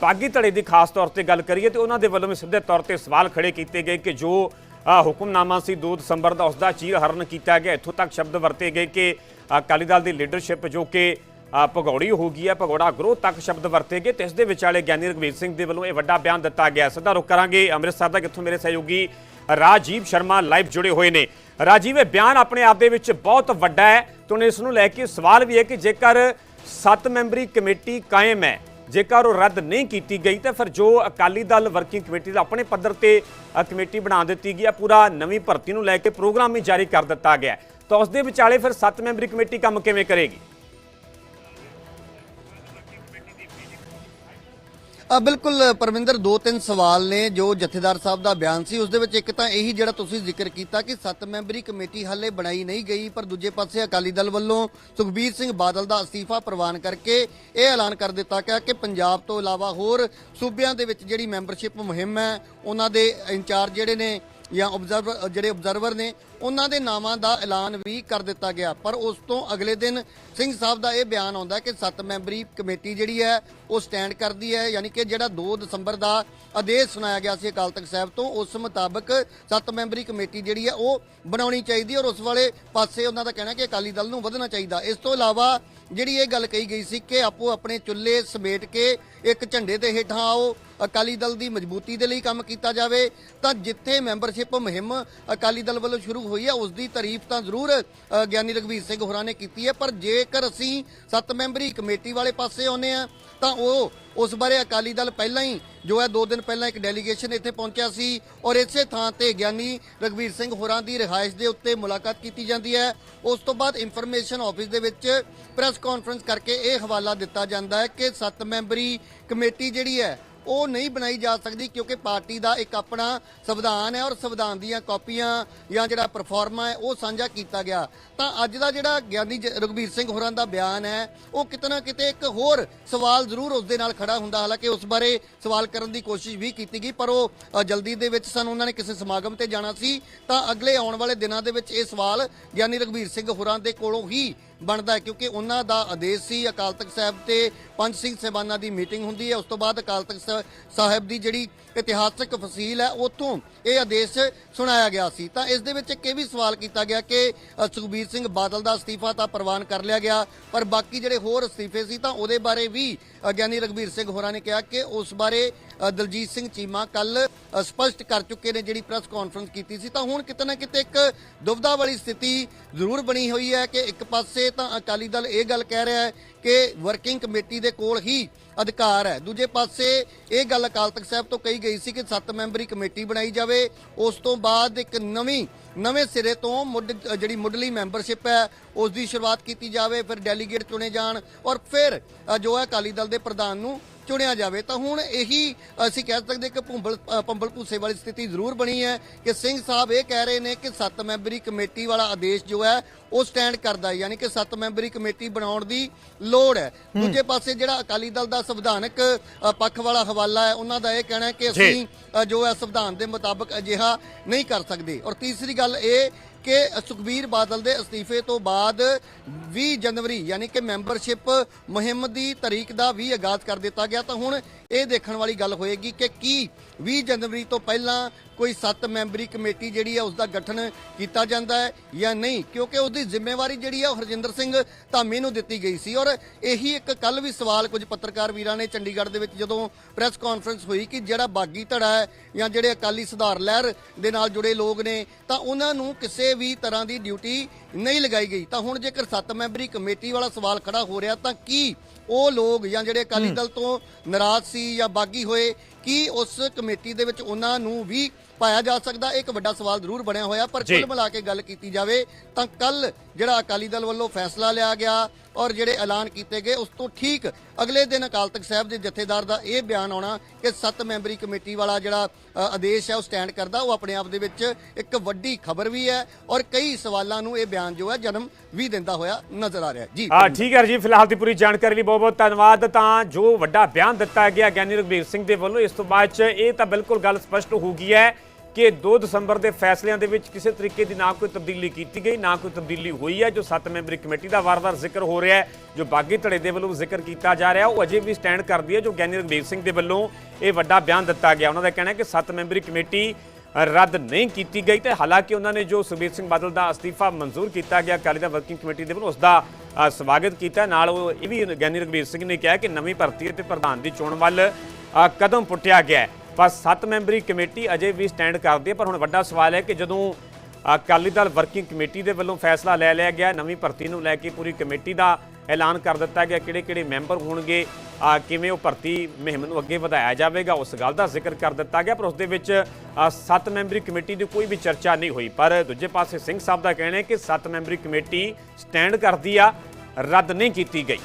ਬਾਗੀ ਧੜੇ ਦੀ ਖਾਸ ਤੌਰ ਤੇ ਗੱਲ ਕਰੀਏ ਤੇ ਉਹਨਾਂ ਦੇ ਵੱਲੋਂ ਵੀ ਸਿੱਧੇ ਤੌਰ ਤੇ ਸਵਾਲ ਖੜੇ ਕੀਤੇ ਗਏ ਕਿ ਜੋ ਹੁਕਮਨਾਮਾ ਸੀ 2 ਦਸੰਬਰ ਦਾ ਉਸ ਦਾ ਚੀਰ ਹਰਨ ਕੀਤਾ ਗਿਆ। ਇੱਥੋਂ ਤੱਕ ਸ਼ਬਦ ਵਰਤੇ ਗਏ ਕਿ ਅਕਾਲੀ ਦਲ ਦੀ ਲੀਡਰਸ਼ਿਪ ਜੋ ਕਿ ਭਗੌੜੀ ਹੋ ਗਈ ਹੈ, ਭਗੌੜਾ ਗਰੋਹ ਤੱਕ ਸ਼ਬਦ ਵਰਤੇ ਗਏ ਤੇ ਇਸ ਦੇ ਵਿਚਾਲੇ ਗਿਆਨੀ ਰਘਵੀਰ ਸਿੰਘ ਦੇ ਵੱਲੋਂ ਇਹ ਵੱਡਾ ਬਿਆਨ ਦਿੱਤਾ ਗਿਆ। ਸਿੱਧਾ ਰੁਕ ਕਰਾਂਗੇ। ਅੰਮ੍ਰਿਤਸਰ ਦਾ ਕਿੱਥੋਂ ਮੇਰੇ ਸਹਿਯੋਗੀ ਰਾਜੀਵ ਸ਼ਰਮਾ ਲਾਈਵ ਜੁੜੇ ਹੋਏ ਨੇ। ਰਾਜੀਵ, ਇਹ ਬਿਆਨ ਆਪਣੇ ਆਪ ਦੇ ਵਿੱਚ ਬਹੁਤ ਵੱਡਾ ਹੈ ਤੇ ਹੁਣ ਇਸ ਨੂੰ ਲੈ ਕੇ ਸਵਾਲ ਵੀ ਹੈ ਕਿ ਜੇਕਰ 7 ਮੈਂਬਰੀ ਕਮੇਟੀ ਕਾਇਮ ਹੈ ਜੇਕਰ ਉਹ ਰੱਦ ਨਹੀਂ ਕੀਤੀ ਗਈ ਤਾਂ ਫਿਰ ਜੋ ਅਕਾਲੀ ਦਲ ਵਰਕਿੰਗ ਕਮੇਟੀ ਦਾ ਆਪਣੇ ਪੱਧਰ ਤੇ ਕਮੇਟੀ ਬਣਾ ਦਿੱਤੀ ਗਈ ਹੈ ਪੂਰਾ ਨਵੀਂ ਭਰਤੀ ਨੂੰ ਲੈ ਕੇ ਪ੍ਰੋਗਰਾਮ ਵੀ ਜਾਰੀ ਕਰ ਦਿੱਤਾ ਗਿਆ ਤਾਂ ਉਸ ਦੇ ਵਿਚਾਲੇ ਫਿਰ 7 ਮੈਂਬਰੀ ਕਮੇਟੀ ਕੰਮ ਕਿਵੇਂ ਕਰੇਗੀ? ਬਿਲਕੁਲ, ਪਰਮਿੰਦਰ, ਦੋ ਤਿੰਨ ਸਵਾਲ ਨੇ ਜੋ ਜਥੇਦਾਰ ਸਾਹਿਬ ਦਾ ਬਿਆਨ ਸੀ। ਉਸ ਦੇ ਵਿੱਚ ਇੱਕ ਤਾਂ ਇਹੀ ਜਿਹੜਾ ਤੁਸੀਂ ਜ਼ਿਕਰ ਕੀਤਾ ਕਿ ਸੱਤ ਮੈਂਬਰੀ ਕਮੇਟੀ ਹਾਲੇ ਬਣਾਈ ਨਹੀਂ ਗਈ, ਪਰ ਦੂਜੇ ਪਾਸੇ ਅਕਾਲੀ ਦਲ ਵੱਲੋਂ ਸੁਖਬੀਰ ਸਿੰਘ ਬਾਦਲ ਦਾ ਅਸਤੀਫਾ ਪ੍ਰਵਾਨ ਕਰਕੇ ਇਹ ਐਲਾਨ ਕਰ ਦਿੱਤਾ ਗਿਆ ਕਿ ਪੰਜਾਬ ਤੋਂ ਇਲਾਵਾ ਹੋਰ ਸੂਬਿਆਂ ਦੇ ਵਿੱਚ ਜਿਹੜੀ ਮੈਂਬਰਸ਼ਿਪ ਮੁਹਿੰਮ ਹੈ, ਉਹਨਾਂ ਦੇ ਇੰਚਾਰਜ ਜਿਹੜੇ ਨੇ ਜਾਂ ਆਬਜ਼ਰਵਰ ਜਿਹੜੇ ਆਬਜ਼ਰਵਰ ਨੇ ਉਹਨਾਂ ਦੇ ਨਾਵਾਂ ਦਾ ਐਲਾਨ ਵੀ ਕਰ ਦਿੱਤਾ ਗਿਆ। ਪਰ ਉਸ ਤੋਂ ਅਗਲੇ ਦਿਨ ਸਿੰਘ ਸਾਹਿਬ ਦਾ ਇਹ ਬਿਆਨ ਆਉਂਦਾ ਕਿ ਸੱਤ ਮੈਂਬਰੀ ਕਮੇਟੀ ਜਿਹੜੀ ਹੈ, ਉਹ ਸਟੈਂਡ ਕਰਦੀ ਹੈ। ਯਾਨੀ ਕਿ ਜਿਹੜਾ 2 ਦਸੰਬਰ ਦਾ ਆਦੇਸ਼ ਸੁਣਾਇਆ ਗਿਆ ਸੀ ਅਕਾਲ ਤਖਤ ਸਾਹਿਬ ਤੋਂ, ਉਸ ਮੁਤਾਬਕ ਸੱਤ ਮੈਂਬਰੀ ਕਮੇਟੀ ਜਿਹੜੀ ਹੈ, ਉਹ ਬਣਾਉਣੀ ਚਾਹੀਦੀ ਔਰ ਉਸ ਵਾਲੇ ਪਾਸੇ ਉਹਨਾਂ ਦਾ ਕਹਿਣਾ ਕਿ ਅਕਾਲੀ ਦਲ ਨੂੰ ਵਧਣਾ ਚਾਹੀਦਾ। ਇਸ ਤੋਂ ਇਲਾਵਾ ਜਿਹੜੀ ਇਹ ਗੱਲ ਕਹੀ ਗਈ ਸੀ ਕਿ ਆਪੋ ਆਪਣੇ ਚੁੱਲ੍ਹੇ ਸਮੇਟ ਕੇ ਇੱਕ ਝੰਡੇ ਦੇ ਹੇਠਾਂ ਆਓ ਅਕਾਲੀ ਦਲ ਦੀ ਮਜ਼ਬੂਤੀ ਦੇ ਲਈ ਕੰਮ ਕੀਤਾ ਜਾਵੇ, ਤਾਂ ਜਿੱਥੇ ਮੈਂਬਰਸ਼ਿਪ ਮੁਹਿੰਮ ਅਕਾਲੀ ਦਲ ਵੱਲੋਂ ਸ਼ੁਰੂ ਹੋਈ ਹੈ ਉਸ ਦੀ ਤਾਰੀਫ ਤਾਂ ਜ਼ਰੂਰ ਗਿਆਨੀ ਰਘਵੀਰ ਸਿੰਘ ਹੋਰਾਂ ਨੇ ਕੀਤੀ ਹੈ, ਪਰ ਜੇਕਰ ਅਸੀਂ ਸੱਤ ਮੈਂਬਰੀ ਕਮੇਟੀ ਵਾਲੇ ਪਾਸੇ ਆਉਨੇ ਆ ਤਾਂ ਉਹ ਉਸ ਬਾਰੇ ਅਕਾਲੀ ਦਲ ਪਹਿਲਾਂ ਹੀ, ਜੋ ਹੈ 2 ਦਿਨ ਪਹਿਲਾਂ ਇੱਕ ਡੈਲੀਗੇਸ਼ਨ ਇੱਥੇ ਪਹੁੰਚਿਆ ਸੀ, ਔਰ ਇਸੇ ਥਾਂ ਤੇ ਗਿਆਨੀ ਰਘਵੀਰ ਸਿੰਘ ਹੋਰਾਂ ਦੀ ਰਿਹਾਇਸ਼ ਦੇ ਉੱਤੇ ਮੁਲਾਕਾਤ ਕੀਤੀ ਜਾਂਦੀ ਹੈ। ਉਸ ਤੋਂ ਬਾਅਦ ਇਨਫੋਰਮੇਸ਼ਨ ਆਫਿਸ ਦੇ ਵਿੱਚ ਪ੍ਰੈਸ ਕਾਨਫਰੰਸ ਕਰਕੇ ਇਹ ਹਵਾਲਾ ਦਿੱਤਾ ਜਾਂਦਾ ਹੈ ਕਿ ਸੱਤ ਮੈਂਬਰੀ ਕਮੇਟੀ ਜਿਹੜੀ ਹੈ ਉਹ ਨਹੀਂ ਬਣਾਈ ਜਾ ਸਕਦੀ ਕਿਉਂਕਿ ਪਾਰਟੀ ਦਾ ਇੱਕ ਆਪਣਾ ਸੰਵਿਧਾਨ ਹੈ ਔਰ ਸੰਵਿਧਾਨ ਦੀਆਂ ਕਾਪੀਆਂ ਜਾਂ ਜਿਹੜਾ ਪਰਫਾਰਮਾ ਹੈ, ਉਹ ਸਾਂਝਾ ਕੀਤਾ ਗਿਆ। ਤਾਂ ਅੱਜ ਦਾ ਜਿਹੜਾ ਗਿਆਨੀ ਜ- ਰਘਬੀਰ ਸਿੰਘ ਹੋਰਾਂ ਦਾ ਬਿਆਨ ਹੈ, ਉਹ ਕਿਤੇ ਨਾ ਕਿਤੇ ਇੱਕ ਹੋਰ ਸਵਾਲ ਜ਼ਰੂਰ ਉਸ ਦੇ ਨਾਲ ਖੜਾ ਹੁੰਦਾ। ਹਾਲਾਂਕਿ ਉਸ ਬਾਰੇ ਸਵਾਲ ਕਰਨ ਦੀ ਕੋਸ਼ਿਸ਼ ਵੀ ਕੀਤੀ ਗਈ, ਪਰ ਉਹ ਜਲਦੀ ਦੇ ਵਿੱਚ ਸਾਨੂੰ ਉਹਨਾਂ ਨੇ ਕਿਸੇ ਸਮਾਗਮ ਤੇ ਜਾਣਾ ਸੀ। ਤਾਂ ਅਗਲੇ ਆਉਣ ਵਾਲੇ ਦਿਨਾਂ ਦੇ ਵਿੱਚ ਇਹ ਸਵਾਲ ਗਿਆਨੀ ਰਘਬੀਰ ਸਿੰਘ ਹੋਰਾਂ ਦੇ ਕੋਲੋਂ ਹੀ ਬਣਦਾ ਹੈ, ਕਿਉਂਕਿ ਉਹਨਾਂ ਦਾ ਆਦੇਸ਼ ਸੀ ਅਕਾਲ ਤਖਤ ਸਾਹਿਬ ਤੇ ਪੰਜ ਸਿੰਘ ਸਹਿਬਾਨਾਂ ਦੀ ਮੀਟਿੰਗ ਹੁੰਦੀ ਹੈ। ਉਸ ਤੋਂ ਬਾਅਦ ਅਕਾਲ ਤਖਤ ਸਾਹਿ- ਸਾਹਿਬ ਦੀ ਜਿਹੜੀ ਇਤਿਹਾਸਕ ਫਸੀਲ ਹੈ, ਉੱਥੋਂ ਇਹ ਆਦੇਸ਼ ਸੁਣਾਇਆ ਗਿਆ ਸੀ। ਤਾਂ ਇਸ ਦੇ ਵਿੱਚ ਇੱਕ ਇਹ ਵੀ ਸਵਾਲ ਕੀਤਾ ਗਿਆ ਕਿ ਸੁਖਬੀਰ ਸਿੰਘ ਬਾਦਲ ਦਾ ਅਸਤੀਫਾ ਤਾਂ ਪ੍ਰਵਾਨ ਕਰ ਲਿਆ ਗਿਆ, ਪਰ ਬਾਕੀ ਜਿਹੜੇ ਹੋਰ ਅਸਤੀਫੇ ਸੀ ਤਾਂ ਉਹਦੇ ਬਾਰੇ ਵੀ ਗਿਆਨੀ ਰਘਬੀਰ ਸਿੰਘ ਹੋਰਾਂ ਨੇ ਕਿਹਾ ਕਿ ਉਸ ਬਾਰੇ ਦਲਜੀਤ ਸਿੰਘ ਚੀਮਾ ਕੱਲ ਸਪਸ਼ਟ ਕਰ ਚੁੱਕੇ ਨੇ ਜਿਹੜੀ ਪ੍ਰੈਸ ਕਾਨਫਰੰਸ ਕੀਤੀ ਸੀ। ਤਾਂ ਹੁਣ ਕਿਤੇ ਨਾ ਕਿਤੇ ਇੱਕ ਦੁਬਦਾ ਵਾਲੀ ਸਥਿਤੀ ਜ਼ਰੂਰ ਬਣੀ ਹੋਈ ਹੈ ਕਿ ਇੱਕ ਪਾਸੇ ਤਾਂ ਅਕਾਲੀ ਦਲ ਇਹ ਗੱਲ ਕਹਿ ਰਿਹਾ ਹੈ ਕਿ ਵਰਕਿੰਗ ਕਮੇਟੀ ਦੇ ਕੋਲ ਹੀ ਅਧਿਕਾਰ ਹੈ। ਦੂਜੇ ਪਾਸੇ ਇਹ ਗੱਲ ਅਕਾਲ ਤਖਤ ਸਾਹਿਬ ਤੋਂ ਕਹੀ ਗਈ ਸੀ ਕਿ ਸੱਤ ਮੈਂਬਰੀ ਕਮੇਟੀ ਬਣਾਈ ਜਾਵੇ। ਉਸ ਤੋਂ ਬਾਅਦ ਇੱਕ ਨਵੀਂ, ਨਵੇਂ ਸਿਰੇ ਤੋਂ ਮੁੱਢ, ਜਿਹੜੀ ਮੁੱਢਲੀ ਮੈਂਬਰਸ਼ਿਪ ਹੈ, ਉਸ ਦੀ ਸ਼ੁਰੂਆਤ ਕੀਤੀ ਜਾਵੇ, ਫਿਰ ਡੈਲੀਗੇਟ ਚੁਣੇ ਜਾਣ ਔਰ ਫਿਰ ਜੋ ਹੈ ਅਕਾਲੀ ਦਲ ਦੇ ਪ੍ਰਧਾਨ ਨੂੰ ਚੁਣਿਆ ਜਾਵੇ ਤਾਂ ਹੁਣ ਇਹੀ ਅਸੀਂ ਕਹਿ ਸਕਦੇ ਕਿ ਭੁੰਬਲ ਪੰਬਲ ਭੂਸੇ ਵਾਲੀ ਸਥਿਤੀ ਜ਼ਰੂਰ ਬਣੀ ਹੈ ਕਿ ਸਿੰਘ ਸਾਹਿਬ ਇਹ ਕਹਿ ਰਹੇ ਨੇ ਕਿ ਸੱਤ ਮੈਂਬਰੀ ਕਮੇਟੀ ਵਾਲਾ ਆਦੇਸ਼ ਜੋ ਹੈ ਉਹ ਸਟੈਂਡ ਕਰਦਾ ਹੈ ਯਾਨੀ ਕਿ ਸੱਤ ਮੈਂਬਰੀ ਕਮੇਟੀ ਬਣਾਉਣ ਦੀ ਲੋੜ ਹੈ। ਦੂਜੇ ਪਾਸੇ ਜਿਹੜਾ ਅਕਾਲੀ ਦਲ ਦਾ ਸੰਵਿਧਾਨਕ ਪੱਖ ਵਾਲਾ ਹਵਾਲਾ ਹੈ ਉਹਨਾਂ ਦਾ ਇਹ ਕਹਿਣਾ ਹੈ ਕਿ। ਅਸੀਂ ਜੋ ਹੈ ਸੰਵਿਧਾਨ ਦੇ ਮੁਤਾਬਕ ਅਜਿਹਾ ਨਹੀਂ ਕਰ ਸਕਦੇ। ਔਰ ਤੀਸਰੀ ਗੱਲ ਇਹ ਕਿ ਸੁਖਬੀਰ ਬਾਦਲ ਦੇ ਅਸਤੀਫੇ ਤੋਂ ਬਾਅਦ 20 ਜਨਵਰੀ, ਯਾਨੀ ਕਿ ਮੈਂਬਰਸ਼ਿਪ ਮੁਹਿੰਮ ਦੀ ਤਾਰੀਖ ਦਾ ਵੀ ਆਗਾਜ਼ ਕਰ ਦਿੱਤਾ ਗਿਆ। ਤਾਂ ਹੁਣ ਇਹ ਦੇਖਣ ਵਾਲੀ ਗੱਲ ਹੋਏਗੀ ਕਿ ਕੀ 20 ਜਨਵਰੀ ਤੋਂ ਪਹਿਲਾਂ ਕੋਈ 7 ਮੈਂਬਰੀ ਕਮੇਟੀ ਜਿਹੜੀ ਹੈ ਉਸ ਦਾ ਗਠਨ ਕੀਤਾ ਜਾਂਦਾ ਹੈ ਜਾਂ ਨਹੀਂ? ਕਿਉਂਕਿ ਉਸ ਦੀ ਜ਼ਿੰਮੇਵਾਰੀ ਜਿਹੜੀ ਹੈ ਉਹ ਹਰਜਿੰਦਰ ਸਿੰਘ ਧਾਮੀ ਨੂੰ ਦਿੱਤੀ ਗਈ ਸੀ। ਔਰ ਇਹੀ ਇੱਕ ਕੱਲ ਵੀ ਸਵਾਲ ਕੁਝ ਪੱਤਰਕਾਰ ਵੀਰਾਂ ਨੇ ਚੰਡੀਗੜ੍ਹ ਦੇ ਵਿੱਚ ਜਦੋਂ ਪ੍ਰੈਸ ਕਾਨਫਰੰਸ ਹੋਈ ਕਿ ਜਿਹੜਾ ਬਾਗੀ ਧੜਾ ਹੈ ਜਾਂ ਜਿਹੜੇ ਅਕਾਲੀ ਸੁਧਾਰ ਲਹਿਰ ਦੇ ਨਾਲ ਜੁੜੇ ਲੋਕ ਨੇ, ਤਾਂ ਉਹਨਾਂ ਨੂੰ ਕਿਸੇ ਵੀ ਤਰ੍ਹਾਂ ਦੀ ਡਿਊਟੀ ਨਹੀਂ ਲਗਾਈ ਗਈ। ਤਾਂ ਹੁਣ ਜੇਕਰ 7 ਮੈਂਬਰੀ ਕਮੇਟੀ ਵਾਲਾ ਸਵਾਲ ਖੜਾ ਹੋ ਰਿਹਾ, ਤਾਂ ਕੀ ਉਹ ਲੋਕ ਜਾਂ ਜਿਹੜੇ ਅਕਾਲੀ ਦਲ ਤੋਂ ਨਾਰਾਜ਼ ਸੀ ਜਾਂ ਬਾਗੀ ਹੋਏ ਕੀ ਉਸ ਕਮੇਟੀ ਦੇ ਵਿੱਚ ਉਹਨਾਂ ਨੂੰ ਵੀ ਪਾਇਆ ਜਾ ਸਕਦਾ ਇੱਕ ਵੱਡਾ ਸਵਾਲ ਜ਼ਰੂਰ ਬਣਿਆ ਹੋਇਆ ਪਰ। ਕੁੱਲ ਮਿਲਾ ਕੇ ਗੱਲ ਕੀਤੀ ਜਾਵੇ ਤਾਂ ਕੱਲ ਜਿਹੜਾ ਅਕਾਲੀ ਦਲ ਵੱਲੋਂ ਫੈਸਲਾ ਲਿਆ ਗਿਆ ਔਰ ਜਿਹੜੇ ਐਲਾਨ ਕੀਤੇ ਗਏ, ਉਸ ਤੋਂ ਠੀਕ ਅਗਲੇ ਦਿਨ ਅਕਾਲ ਤਖਤ ਸਾਹਿਬ ਦੇ ਜਥੇਦਾਰ ਦਾ ਇਹ ਬਿਆਨ ਆਉਣਾ ਕਿ ਸੱਤ ਮੈਂਬਰੀ ਕਮੇਟੀ ਵਾਲਾ ਜਿਹੜਾ ਆਦੇਸ਼ ਹੈ, ਉਹ ਸਟੈਂਡ ਕਰਦਾ, ਉਹ ਆਪਣੇ ਆਪ ਦੇ ਵਿੱਚ ਇੱਕ ਵੱਡੀ ਖਬਰ ਵੀ ਹੈ ਔਰ ਕਈ ਸਵਾਲਾਂ ਨੂੰ ਇਹ ਬਿਆਨ ਜੋ ਹੈ ਜਨਮ ਵੀ ਦਿੰਦਾ ਹੋਇਆ ਨਜ਼ਰ ਆ ਰਿਹਾ ਜੀ। ਹਾਂ, ਠੀਕ ਹੈ ਜੀ, ਫਿਲਹਾਲ ਦੀ ਪੂਰੀ ਜਾਣਕਾਰੀ ਲਈ ਬਹੁਤ ਬਹੁਤ ਧੰਨਵਾਦ। ਤਾਂ ਜੋ ਵੱਡਾ ਬਿਆਨ ਦਿੱਤਾ ਗਿਆ ਗਿਆਨੀ ਰਘਬੀਰ ਸਿੰਘ ਦੇ ਵੱਲੋਂ, ਇਸ ਤੋਂ ਬਾਅਦ ਚ ਇਹ ਤਾਂ ਬਿਲਕੁਲ ਗੱਲ ਸਪਸ਼ਟ ਹੋ ਗਈ ਹੈ ਕਿ 2 ਦਸੰਬਰ ਦੇ ਫੈਸਲਿਆਂ ਦੇ ਵਿੱਚ ਕਿਸੇ ਤਰੀਕੇ ਦੀ ਨਾ ਕੋਈ ਤਬਦੀਲੀ ਕੀਤੀ ਗਈ, ਨਾ ਕੋਈ ਤਬਦੀਲੀ ਹੋਈ ਹੈ, ਜੋ 7 ਮੈਂਬਰੀ ਕਮੇਟੀ ਦਾ ਵਾਰ-ਵਾਰ ਜ਼ਿਕਰ ਹੋ ਰਿਹਾ ਹੈ, ਜੋ ਬਾਗੀ ਧੜੇ ਦੇ ਵੱਲੋਂ ਜ਼ਿਕਰ ਕੀਤਾ ਜਾ ਰਿਹਾ, ਉਹ ਅਜੇ ਵੀ ਸਟੈਂਡ ਕਰਦੀ ਹੈ, ਜੋ ਗਿਆਨੀ ਰਘਬੀਰ ਸਿੰਘ ਦੇ ਵੱਲੋਂ ਇਹ ਵੱਡਾ ਬਿਆਨ ਦਿੱਤਾ ਗਿਆ। ਉਹਨਾਂ ਦਾ ਕਹਿਣਾ ਹੈ ਕਿ 7 ਮੈਂਬਰੀ ਕਮੇਟੀ ਰੱਦ ਨਹੀਂ ਕੀਤੀ ਗਈ ਤੇ ਹਾਲਾਂਕਿ ਉਹਨਾਂ ਨੇ ਜੋ ਸੁਖਬੀਰ ਸਿੰਘ ਬਾਦਲ ਦਾ ਅਸਤੀਫਾ ਮਨਜ਼ੂਰ ਕੀਤਾ ਗਿਆ, ਅਕਾਲੀ ਦਲ ਵਰਕਿੰਗ ਕਮੇਟੀ ਦੇ ਵੱਲੋਂ ਉਸ ਦਾ ਸਵਾਗਤ ਕੀਤਾ ਨਾਲ ਉਹ ਇਹ ਵੀ ਗਿਆਨੀ ਰਘਬੀਰ ਸਿੰਘ ਨੇ ਕਿਹਾ ਕਿ ਨਵੀਂ ਭਰਤੀ ਅਤੇ ਪ੍ਰਧਾਨ ਦੀ ਚੋਣ ਵੱਲ ਕਦਮ ਪੁੱਟਿਆ ਗਿਆ ਪਰ 7 ਮੈਂਬਰੀ ਕਮੇਟੀ ਅਜੇ ਵੀ ਸਟੈਂਡ ਕਰਦੀ ਹੈ, ਪਰ ਹੁਣ ਵੱਡਾ ਸਵਾਲ ਹੈ ਕਿ ਜਦੋਂ ਅਕਾਲੀ ਦਲ ਵਰਕਿੰਗ ਕਮੇਟੀ ਦੇ ਵੱਲੋਂ ਫੈਸਲਾ ਲੈ ਲਿਆ ਗਿਆ, ਨਵੀਂ ਭਰਤੀ ਨੂੰ ਲੈ ਕੇ ਪੂਰੀ ਕਮੇਟੀ ਦਾ ਐਲਾਨ ਕਰ ਦਿੱਤਾ ਗਿਆ ਕਿਹੜੇ ਕਿਹੜੇ ਮੈਂਬਰ ਹੋਣਗੇ ਕਿਵੇਂ ਉਹ ਭਰਤੀ ਮੁਹਿੰਮ ਨੂੰ ਅੱਗੇ ਵਧਾਇਆ ਜਾਵੇਗਾ, ਉਸ ਗੱਲ ਦਾ ਜ਼ਿਕਰ ਕਰ ਦਿੱਤਾ ਗਿਆ, ਪਰ ਉਸ ਦੇ ਵਿੱਚ 7 ਮੈਂਬਰੀ ਕਮੇਟੀ ਦੀ ਕੋਈ ਵੀ ਚਰਚਾ ਨਹੀਂ ਹੋਈ। ਪਰ ਦੂਜੇ ਪਾਸੇ ਸਿੰਘ ਸਾਹਿਬ ਦਾ ਕਹਿਣਾ ਹੈ ਕਿ 7 ਮੈਂਬਰੀ ਕਮੇਟੀ ਸਟੈਂਡ ਕਰਦੀ ਆ, ਰੱਦ ਨਹੀਂ ਕੀਤੀ ਗਈ।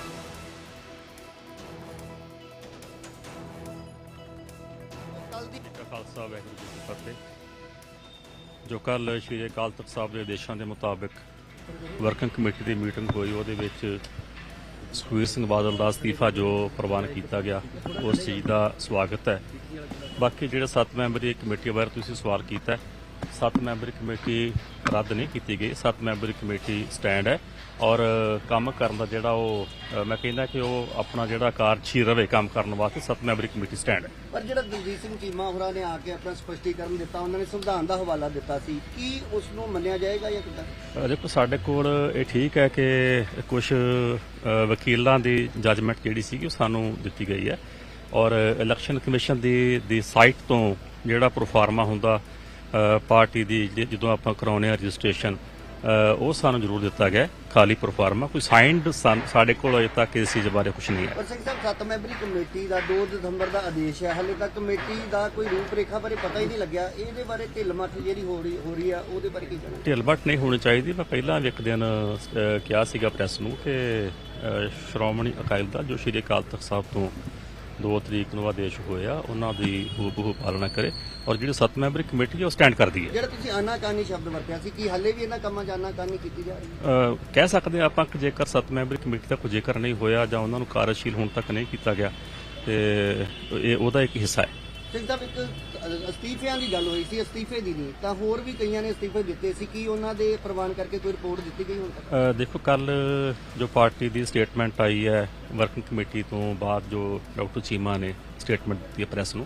ਜੋ ਕੱਲ ਸ਼੍ਰੀ ਅਕਾਲ ਤਖਤ ਸਾਹਿਬ ਦੇ ਆਦੇਸ਼ਾਂ ਦੇ ਮੁਤਾਬਕ ਵਰਕਿੰਗ ਕਮੇਟੀ ਦੀ ਮੀਟਿੰਗ ਹੋਈ, ਉਹਦੇ ਵਿੱਚ ਸੁਖਬੀਰ ਸਿੰਘ ਬਾਦਲ ਦਾ ਅਸਤੀਫਾ ਜੋ ਪ੍ਰਵਾਨ ਕੀਤਾ ਗਿਆ, ਉਸ ਚੀਜ਼ ਦਾ ਸਵਾਗਤ ਹੈ। ਬਾਕੀ ਜਿਹੜੇ 7 ਮੈਂਬਰੀ ਕਮੇਟੀ ਬਾਰੇ ਤੁਸੀਂ ਸਵਾਲ ਕੀਤਾ ਹੈ 7 ਮੈਂਬਰੀ ਕਮੇਟੀ ਰੱਦ ਨਹੀਂ ਕੀਤੀ ਗਈ। 7 ਮੈਂਬਰੀ ਕਮੇਟੀ ਸਟੈਂਡ ਹੈ ਔਰ ਕੰਮ ਕਰਨ ਦਾ ਜਿਹੜਾ ਉਹ ਮੈਂ ਕਹਿੰਦਾ ਕਿ ਉਹ ਆਪਣਾ ਜਿਹੜਾ ਕਾਰਜਸ਼ੀਲ ਰਵੇ ਕੰਮ ਕਰਨ ਵਾਸਤੇ 7 ਮੈਂਬਰੀ ਕਮੇਟੀ ਸਟੈਂਡ ਹੈ। ਪਰ ਜਿਹੜਾ ਦਲਜੀਤ ਸਿੰਘ ਚੀਮਾ ਹੋਰਾਂ ਨੇ ਆ ਕੇ ਆਪਣਾ ਸਪਸ਼ਟੀਕਰਨ ਦਿੱਤਾ ਉਹਨਾਂ ਨੇ ਸੰਵਿਧਾਨ ਦਾ ਹਵਾਲਾ ਦਿੱਤਾ ਸੀ ਕੀ ਉਸ ਨੂੰ ਮੰਨਿਆ ਜਾਏਗਾ ਜਾਂ ਕਿੱਦਾਂ? ਦੇਖੋ ਸਾਡੇ ਕੋਲ ਇਹ ਠੀਕ ਹੈ ਕਿ ਕੁਝ ਵਕੀਲਾਂ ਦੀ ਜੱਜਮੈਂਟ ਜਿਹੜੀ ਸੀਗੀ ਉਹ ਸਾਨੂੰ ਦਿੱਤੀ ਗਈ ਹੈ ਔਰ ਇਲੈਕਸ਼ਨ ਕਮਿਸ਼ਨ ਦੀ ਦੀ ਸਾਈਟ ਤੋਂ ਜਿਹੜਾ ਪ੍ਰੋਫਾਰਮਾ ਹੁੰਦਾ ਪਾਰਟੀ ਦੀ ਜਦੋਂ ਆਪਾਂ ਕਰਾਉਨੇ ਆ ਰਜਿਸਟ੍ਰੇਸ਼ਨ ਉਹ ਸਾਨੂੰ ਜ਼ਰੂਰ ਦਿੱਤਾ ਗਿਆ ਖਾਲੀ ਪ੍ਰੋਫਾਰਮਾ ਕੋਈ ਸਾਈਨਡ ਸਾਡੇ ਕੋਲ ਅਜੇ ਤੱਕ ਇਸ ਚੀਜ਼ ਬਾਰੇ ਕੁਝ ਨਹੀਂ ਹੈ। ਪਰ ਸਿੰਘ ਸਾਹਿਬ 7 ਮੈਂਬਰੀ ਕਮੇਟੀ ਦਾ 2 ਦਸੰਬਰ ਦਾ ਆਦੇਸ਼ ਹੈ ਹਾਲੇ ਤੱਕ ਕਮੇਟੀ ਦਾ ਕੋਈ ਰੂਪ ਰੇਖਾ ਬਾਰੇ ਪਤਾ ਹੀ ਨਹੀਂ ਲੱਗਿਆ। ਇਹਦੇ ਬਾਰੇ ਢਿੱਲ ਮੱਠ ਜਿਹੜੀ ਹੋ ਰਹੀ ਹੋ ਰਹੀ ਆ ਉਹਦੇ ਬਾਰੇ ਕੀ ਕਹਿਣਾ? ਢਿਲਬਟ ਨਹੀਂ ਹੋਣੀ ਚਾਹੀਦੀ ਮੈਂ ਪਹਿਲਾਂ ਵੀ ਇੱਕ ਦਿਨ ਕਿਹਾ ਸੀਗਾ ਪ੍ਰੈਸ ਨੂੰ ਕਿ ਸ਼੍ਰੋਮਣੀ ਅਕਾਲੀ ਦਲ ਜੋ ਸ਼੍ਰੀ ਅਕਾਲ ਤਖਤ ਸਾਹਿਬ ਤੋਂ 2 ਤਰੀਕ ਨੂੰ ਆਦੇਸ਼ ਹੋਇਆ ਉਹਨਾਂ ਦੀ ਹੂਬਹੂ ਪਾਲਣਾ ਕਰੇ ਔਰ ਜਿਹੜੀ 7 ਮੈਂਬਰੀ ਕਮੇਟੀ ਹੈ ਉਹ ਸਟੈਂਡ ਕਰਦੀ ਹੈ। ਜਿਹੜਾ ਤੁਸੀਂ ਆਨਾਕਾਨੀ ਸ਼ਬਦ ਵਰਤਿਆ ਸੀ ਕੀ ਹਾਲੇ ਵੀ ਇਹਨਾਂ ਕੰਮਾਂ 'ਚ ਆਨਾਕਾਨੀ ਕੀਤੀ ਜਾ ਰਹੀ ਹੈ? ਕਹਿ ਸਕਦੇ ਆਪਾਂ ਕਿ ਜੇਕਰ 7 ਮੈਂਬਰੀ ਕਮੇਟੀ ਦਾ ਕੋਈ ਜ਼ਿਕਰ ਨਹੀਂ ਹੋਇਆ ਜਾਂ ਉਹਨਾਂ ਨੂੰ ਕਾਰਜਸ਼ੀਲ ਹੁਣ ਤੱਕ ਨਹੀਂ ਕੀਤਾ ਗਿਆ ਤੇ ਇਹ ਉਹਦਾ ਇੱਕ ਹਿੱਸਾ ਹੈ। ਸਿੰਘ ਸਾਹਿਬ ਇੱਕ ਅਸਤੀਫਿਆਂ ਦੀ ਗੱਲ ਹੋਈ ਸੀ, ਅਸਤੀਫੇ ਦੀ ਨਹੀਂ। ਤਾਂ ਹੋਰ ਵੀ ਕਈਆਂ ਨੇ ਅਸਤੀਫੇ ਦਿੱਤੇ ਸੀ, ਕੀ ਉਹਨਾਂ ਦੇ ਪ੍ਰਵਾਨ ਕਰਕੇ ਕੋਈ ਰਿਪੋਰਟ ਦਿੱਤੀ ਗਈ ਹੁਣ ਤੱਕ? ਦੇਖੋ ਕੱਲ ਜੋ ਪਾਰਟੀ ਦੀ ਸਟੇਟਮੈਂਟ ਆਈ ਹੈ, ਵਰਕਿੰਗ ਕਮੇਟੀ ਤੋਂ ਬਾਅਦ ਜੋ ਡਾਕਟਰ ਚੀਮਾ ਨੇ ਸਟੇਟਮੈਂਟ ਦਿੱਤੀ ਹੈ ਪ੍ਰੈਸ ਨੂੰ,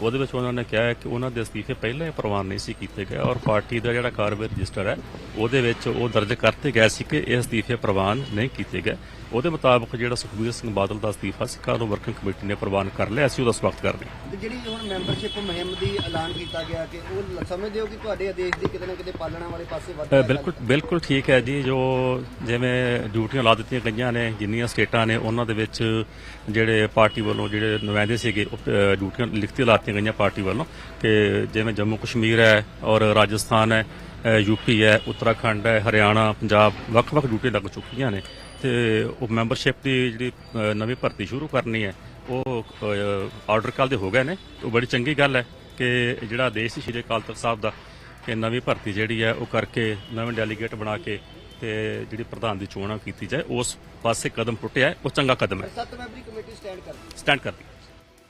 ਉਹਦੇ ਵਿੱਚ ਉਹਨਾਂ ਨੇ ਕਿਹਾ ਹੈ ਕਿ ਉਹਨਾਂ ਦੇ ਅਸਤੀਫੇ ਪਹਿਲਾਂ ਹੀ ਪ੍ਰਵਾਨ ਨਹੀਂ ਸੀ ਕੀਤੇ ਗਏ ਔਰ ਪਾਰਟੀ ਦਾ ਜਿਹੜਾ ਕਾਰਵਾਈ ਰਜਿਸਟਰ ਹੈ, ਉਹਦੇ ਵਿੱਚ ਉਹ ਦਰਜ ਕਰਤੇ ਗਏ ਸੀ ਕਿ ਇਹ ਅਸਤੀਫੇ ਪ੍ਰਵਾਨ ਨਹੀਂ ਕੀਤੇ ਗਏ। ਉਹਦੇ ਮੁਤਾਬਕ ਜਿਹੜਾ ਸੁਖਬੀਰ ਸਿੰਘ ਬਾਦਲ ਦਾ ਅਸਤੀਫਾ ਸੀ ਕੱਲ੍ਹ ਨੂੰ ਵਰਕਿੰਗ ਕਮੇਟੀ ਨੇ ਪ੍ਰਵਾਨ ਕਰ ਲਿਆ ਅਸੀਂ ਉਹਦਾ ਸਵਾਗਤ ਕਰਦੇ ਹਾਂ। ਤੇ ਜਿਹੜੀ ਹੁਣ ਮੈਂਬਰਸ਼ਿਪ ਮੁਹਿੰਮ ਦੀ ਐਲਾਨ ਕੀਤਾ ਗਿਆ ਕਿ ਉਹ ਸਮਝਦੇ ਹੋ ਕਿ ਤੁਹਾਡੇ ਆਦੇਸ਼ ਦੀ ਕਿਤੇ ਨਾ ਕਿਤੇ ਪਾਲਣਾ ਵਾਲੇ ਪਾਸੇ ਵੱਧ ਅ, ਬਿਲਕੁਲ ਬਿਲਕੁਲ ਠੀਕ ਹੈ ਜੀ ਜੋ ਜਿਵੇਂ ਡਿਊਟੀਆਂ ਲਾ ਦਿੱਤੀਆਂ ਗਈਆਂ ਨੇ ਜਿੰਨੀਆਂ ਸਟੇਟਾਂ ਨੇ ਉਹਨਾਂ ਦੇ ਵਿੱਚ ਜਿਹੜੇ ਪਾਰਟੀ ਵੱਲੋਂ ਜਿਹੜੇ ਨੁਮਾਇੰਦੇ ਸੀਗੇ ਡਿਊਟੀਆਂ ਲਿਖਤੀ ਲਾਤੀਆਂ ਗਈਆਂ ਪਾਰਟੀ ਵੱਲੋਂ ਕਿ ਜਿਵੇਂ ਜੰਮੂ ਕਸ਼ਮੀਰ ਹੈ ਔਰ ਰਾਜਸਥਾਨ ਹੈ ਯੂਪੀ ਹੈ ਉੱਤਰਾਖੰਡ ਹੈ ਹਰਿਆਣਾ ਪੰਜਾਬ ਵੱਖ-ਵੱਖ ਡਿਊਟੀ ਲੱਗ ਚੁੱਕੀਆਂ ਨੇ। ਤੇ ਉਹ ਮੈਂਬਰਸ਼ਿਪ ਦੀ ਜਿਹੜੀ ਅ, ਨਵੀਂ ਭਰਤੀ ਸ਼ੁਰੂ ਕਰਨੀ ਹੈ ਉਹ ਆਰਡਰ ਕੱਲ੍ਹ ਦੇ ਹੋ ਗਏ ਨੇ। ਉਹ ਬੜੀ ਚੰਗੀ ਗੱਲ ਹੈ ਕਿ ਜਿਹੜਾ ਆਦੇਸ਼ ਸੀ ਸ਼੍ਰੀ ਅਕਾਲ ਤਖਤ ਸਾਹਿਬ ਦਾ ਕਿ ਨਵੀਂ ਭਰਤੀ ਜਿਹੜੀ ਹੈ ਉਹ ਕਰਕੇ ਨਵੇਂ ਡੈਲੀਗੇਟ ਬਣਾ ਕੇ ਤੇ ਜਿਹੜੀ ਪ੍ਰਧਾਨ ਦੀ ਚੋਣ ਆ ਕੀਤੀ ਜਾਏ ਉਸ ਪਾਸੇ ਕਦਮ ਟੁੱਟਿਆ ਹੈ, ਉਹ ਚੰਗਾ ਕਦਮ ਹੈ। ਸੱਤ ਮੈਂਬਰੀ ਕਮੇਟੀ ਸਟੈਂਡ ਕਰਦੀ ਸਟੈਂਡ ਕਰਦੀ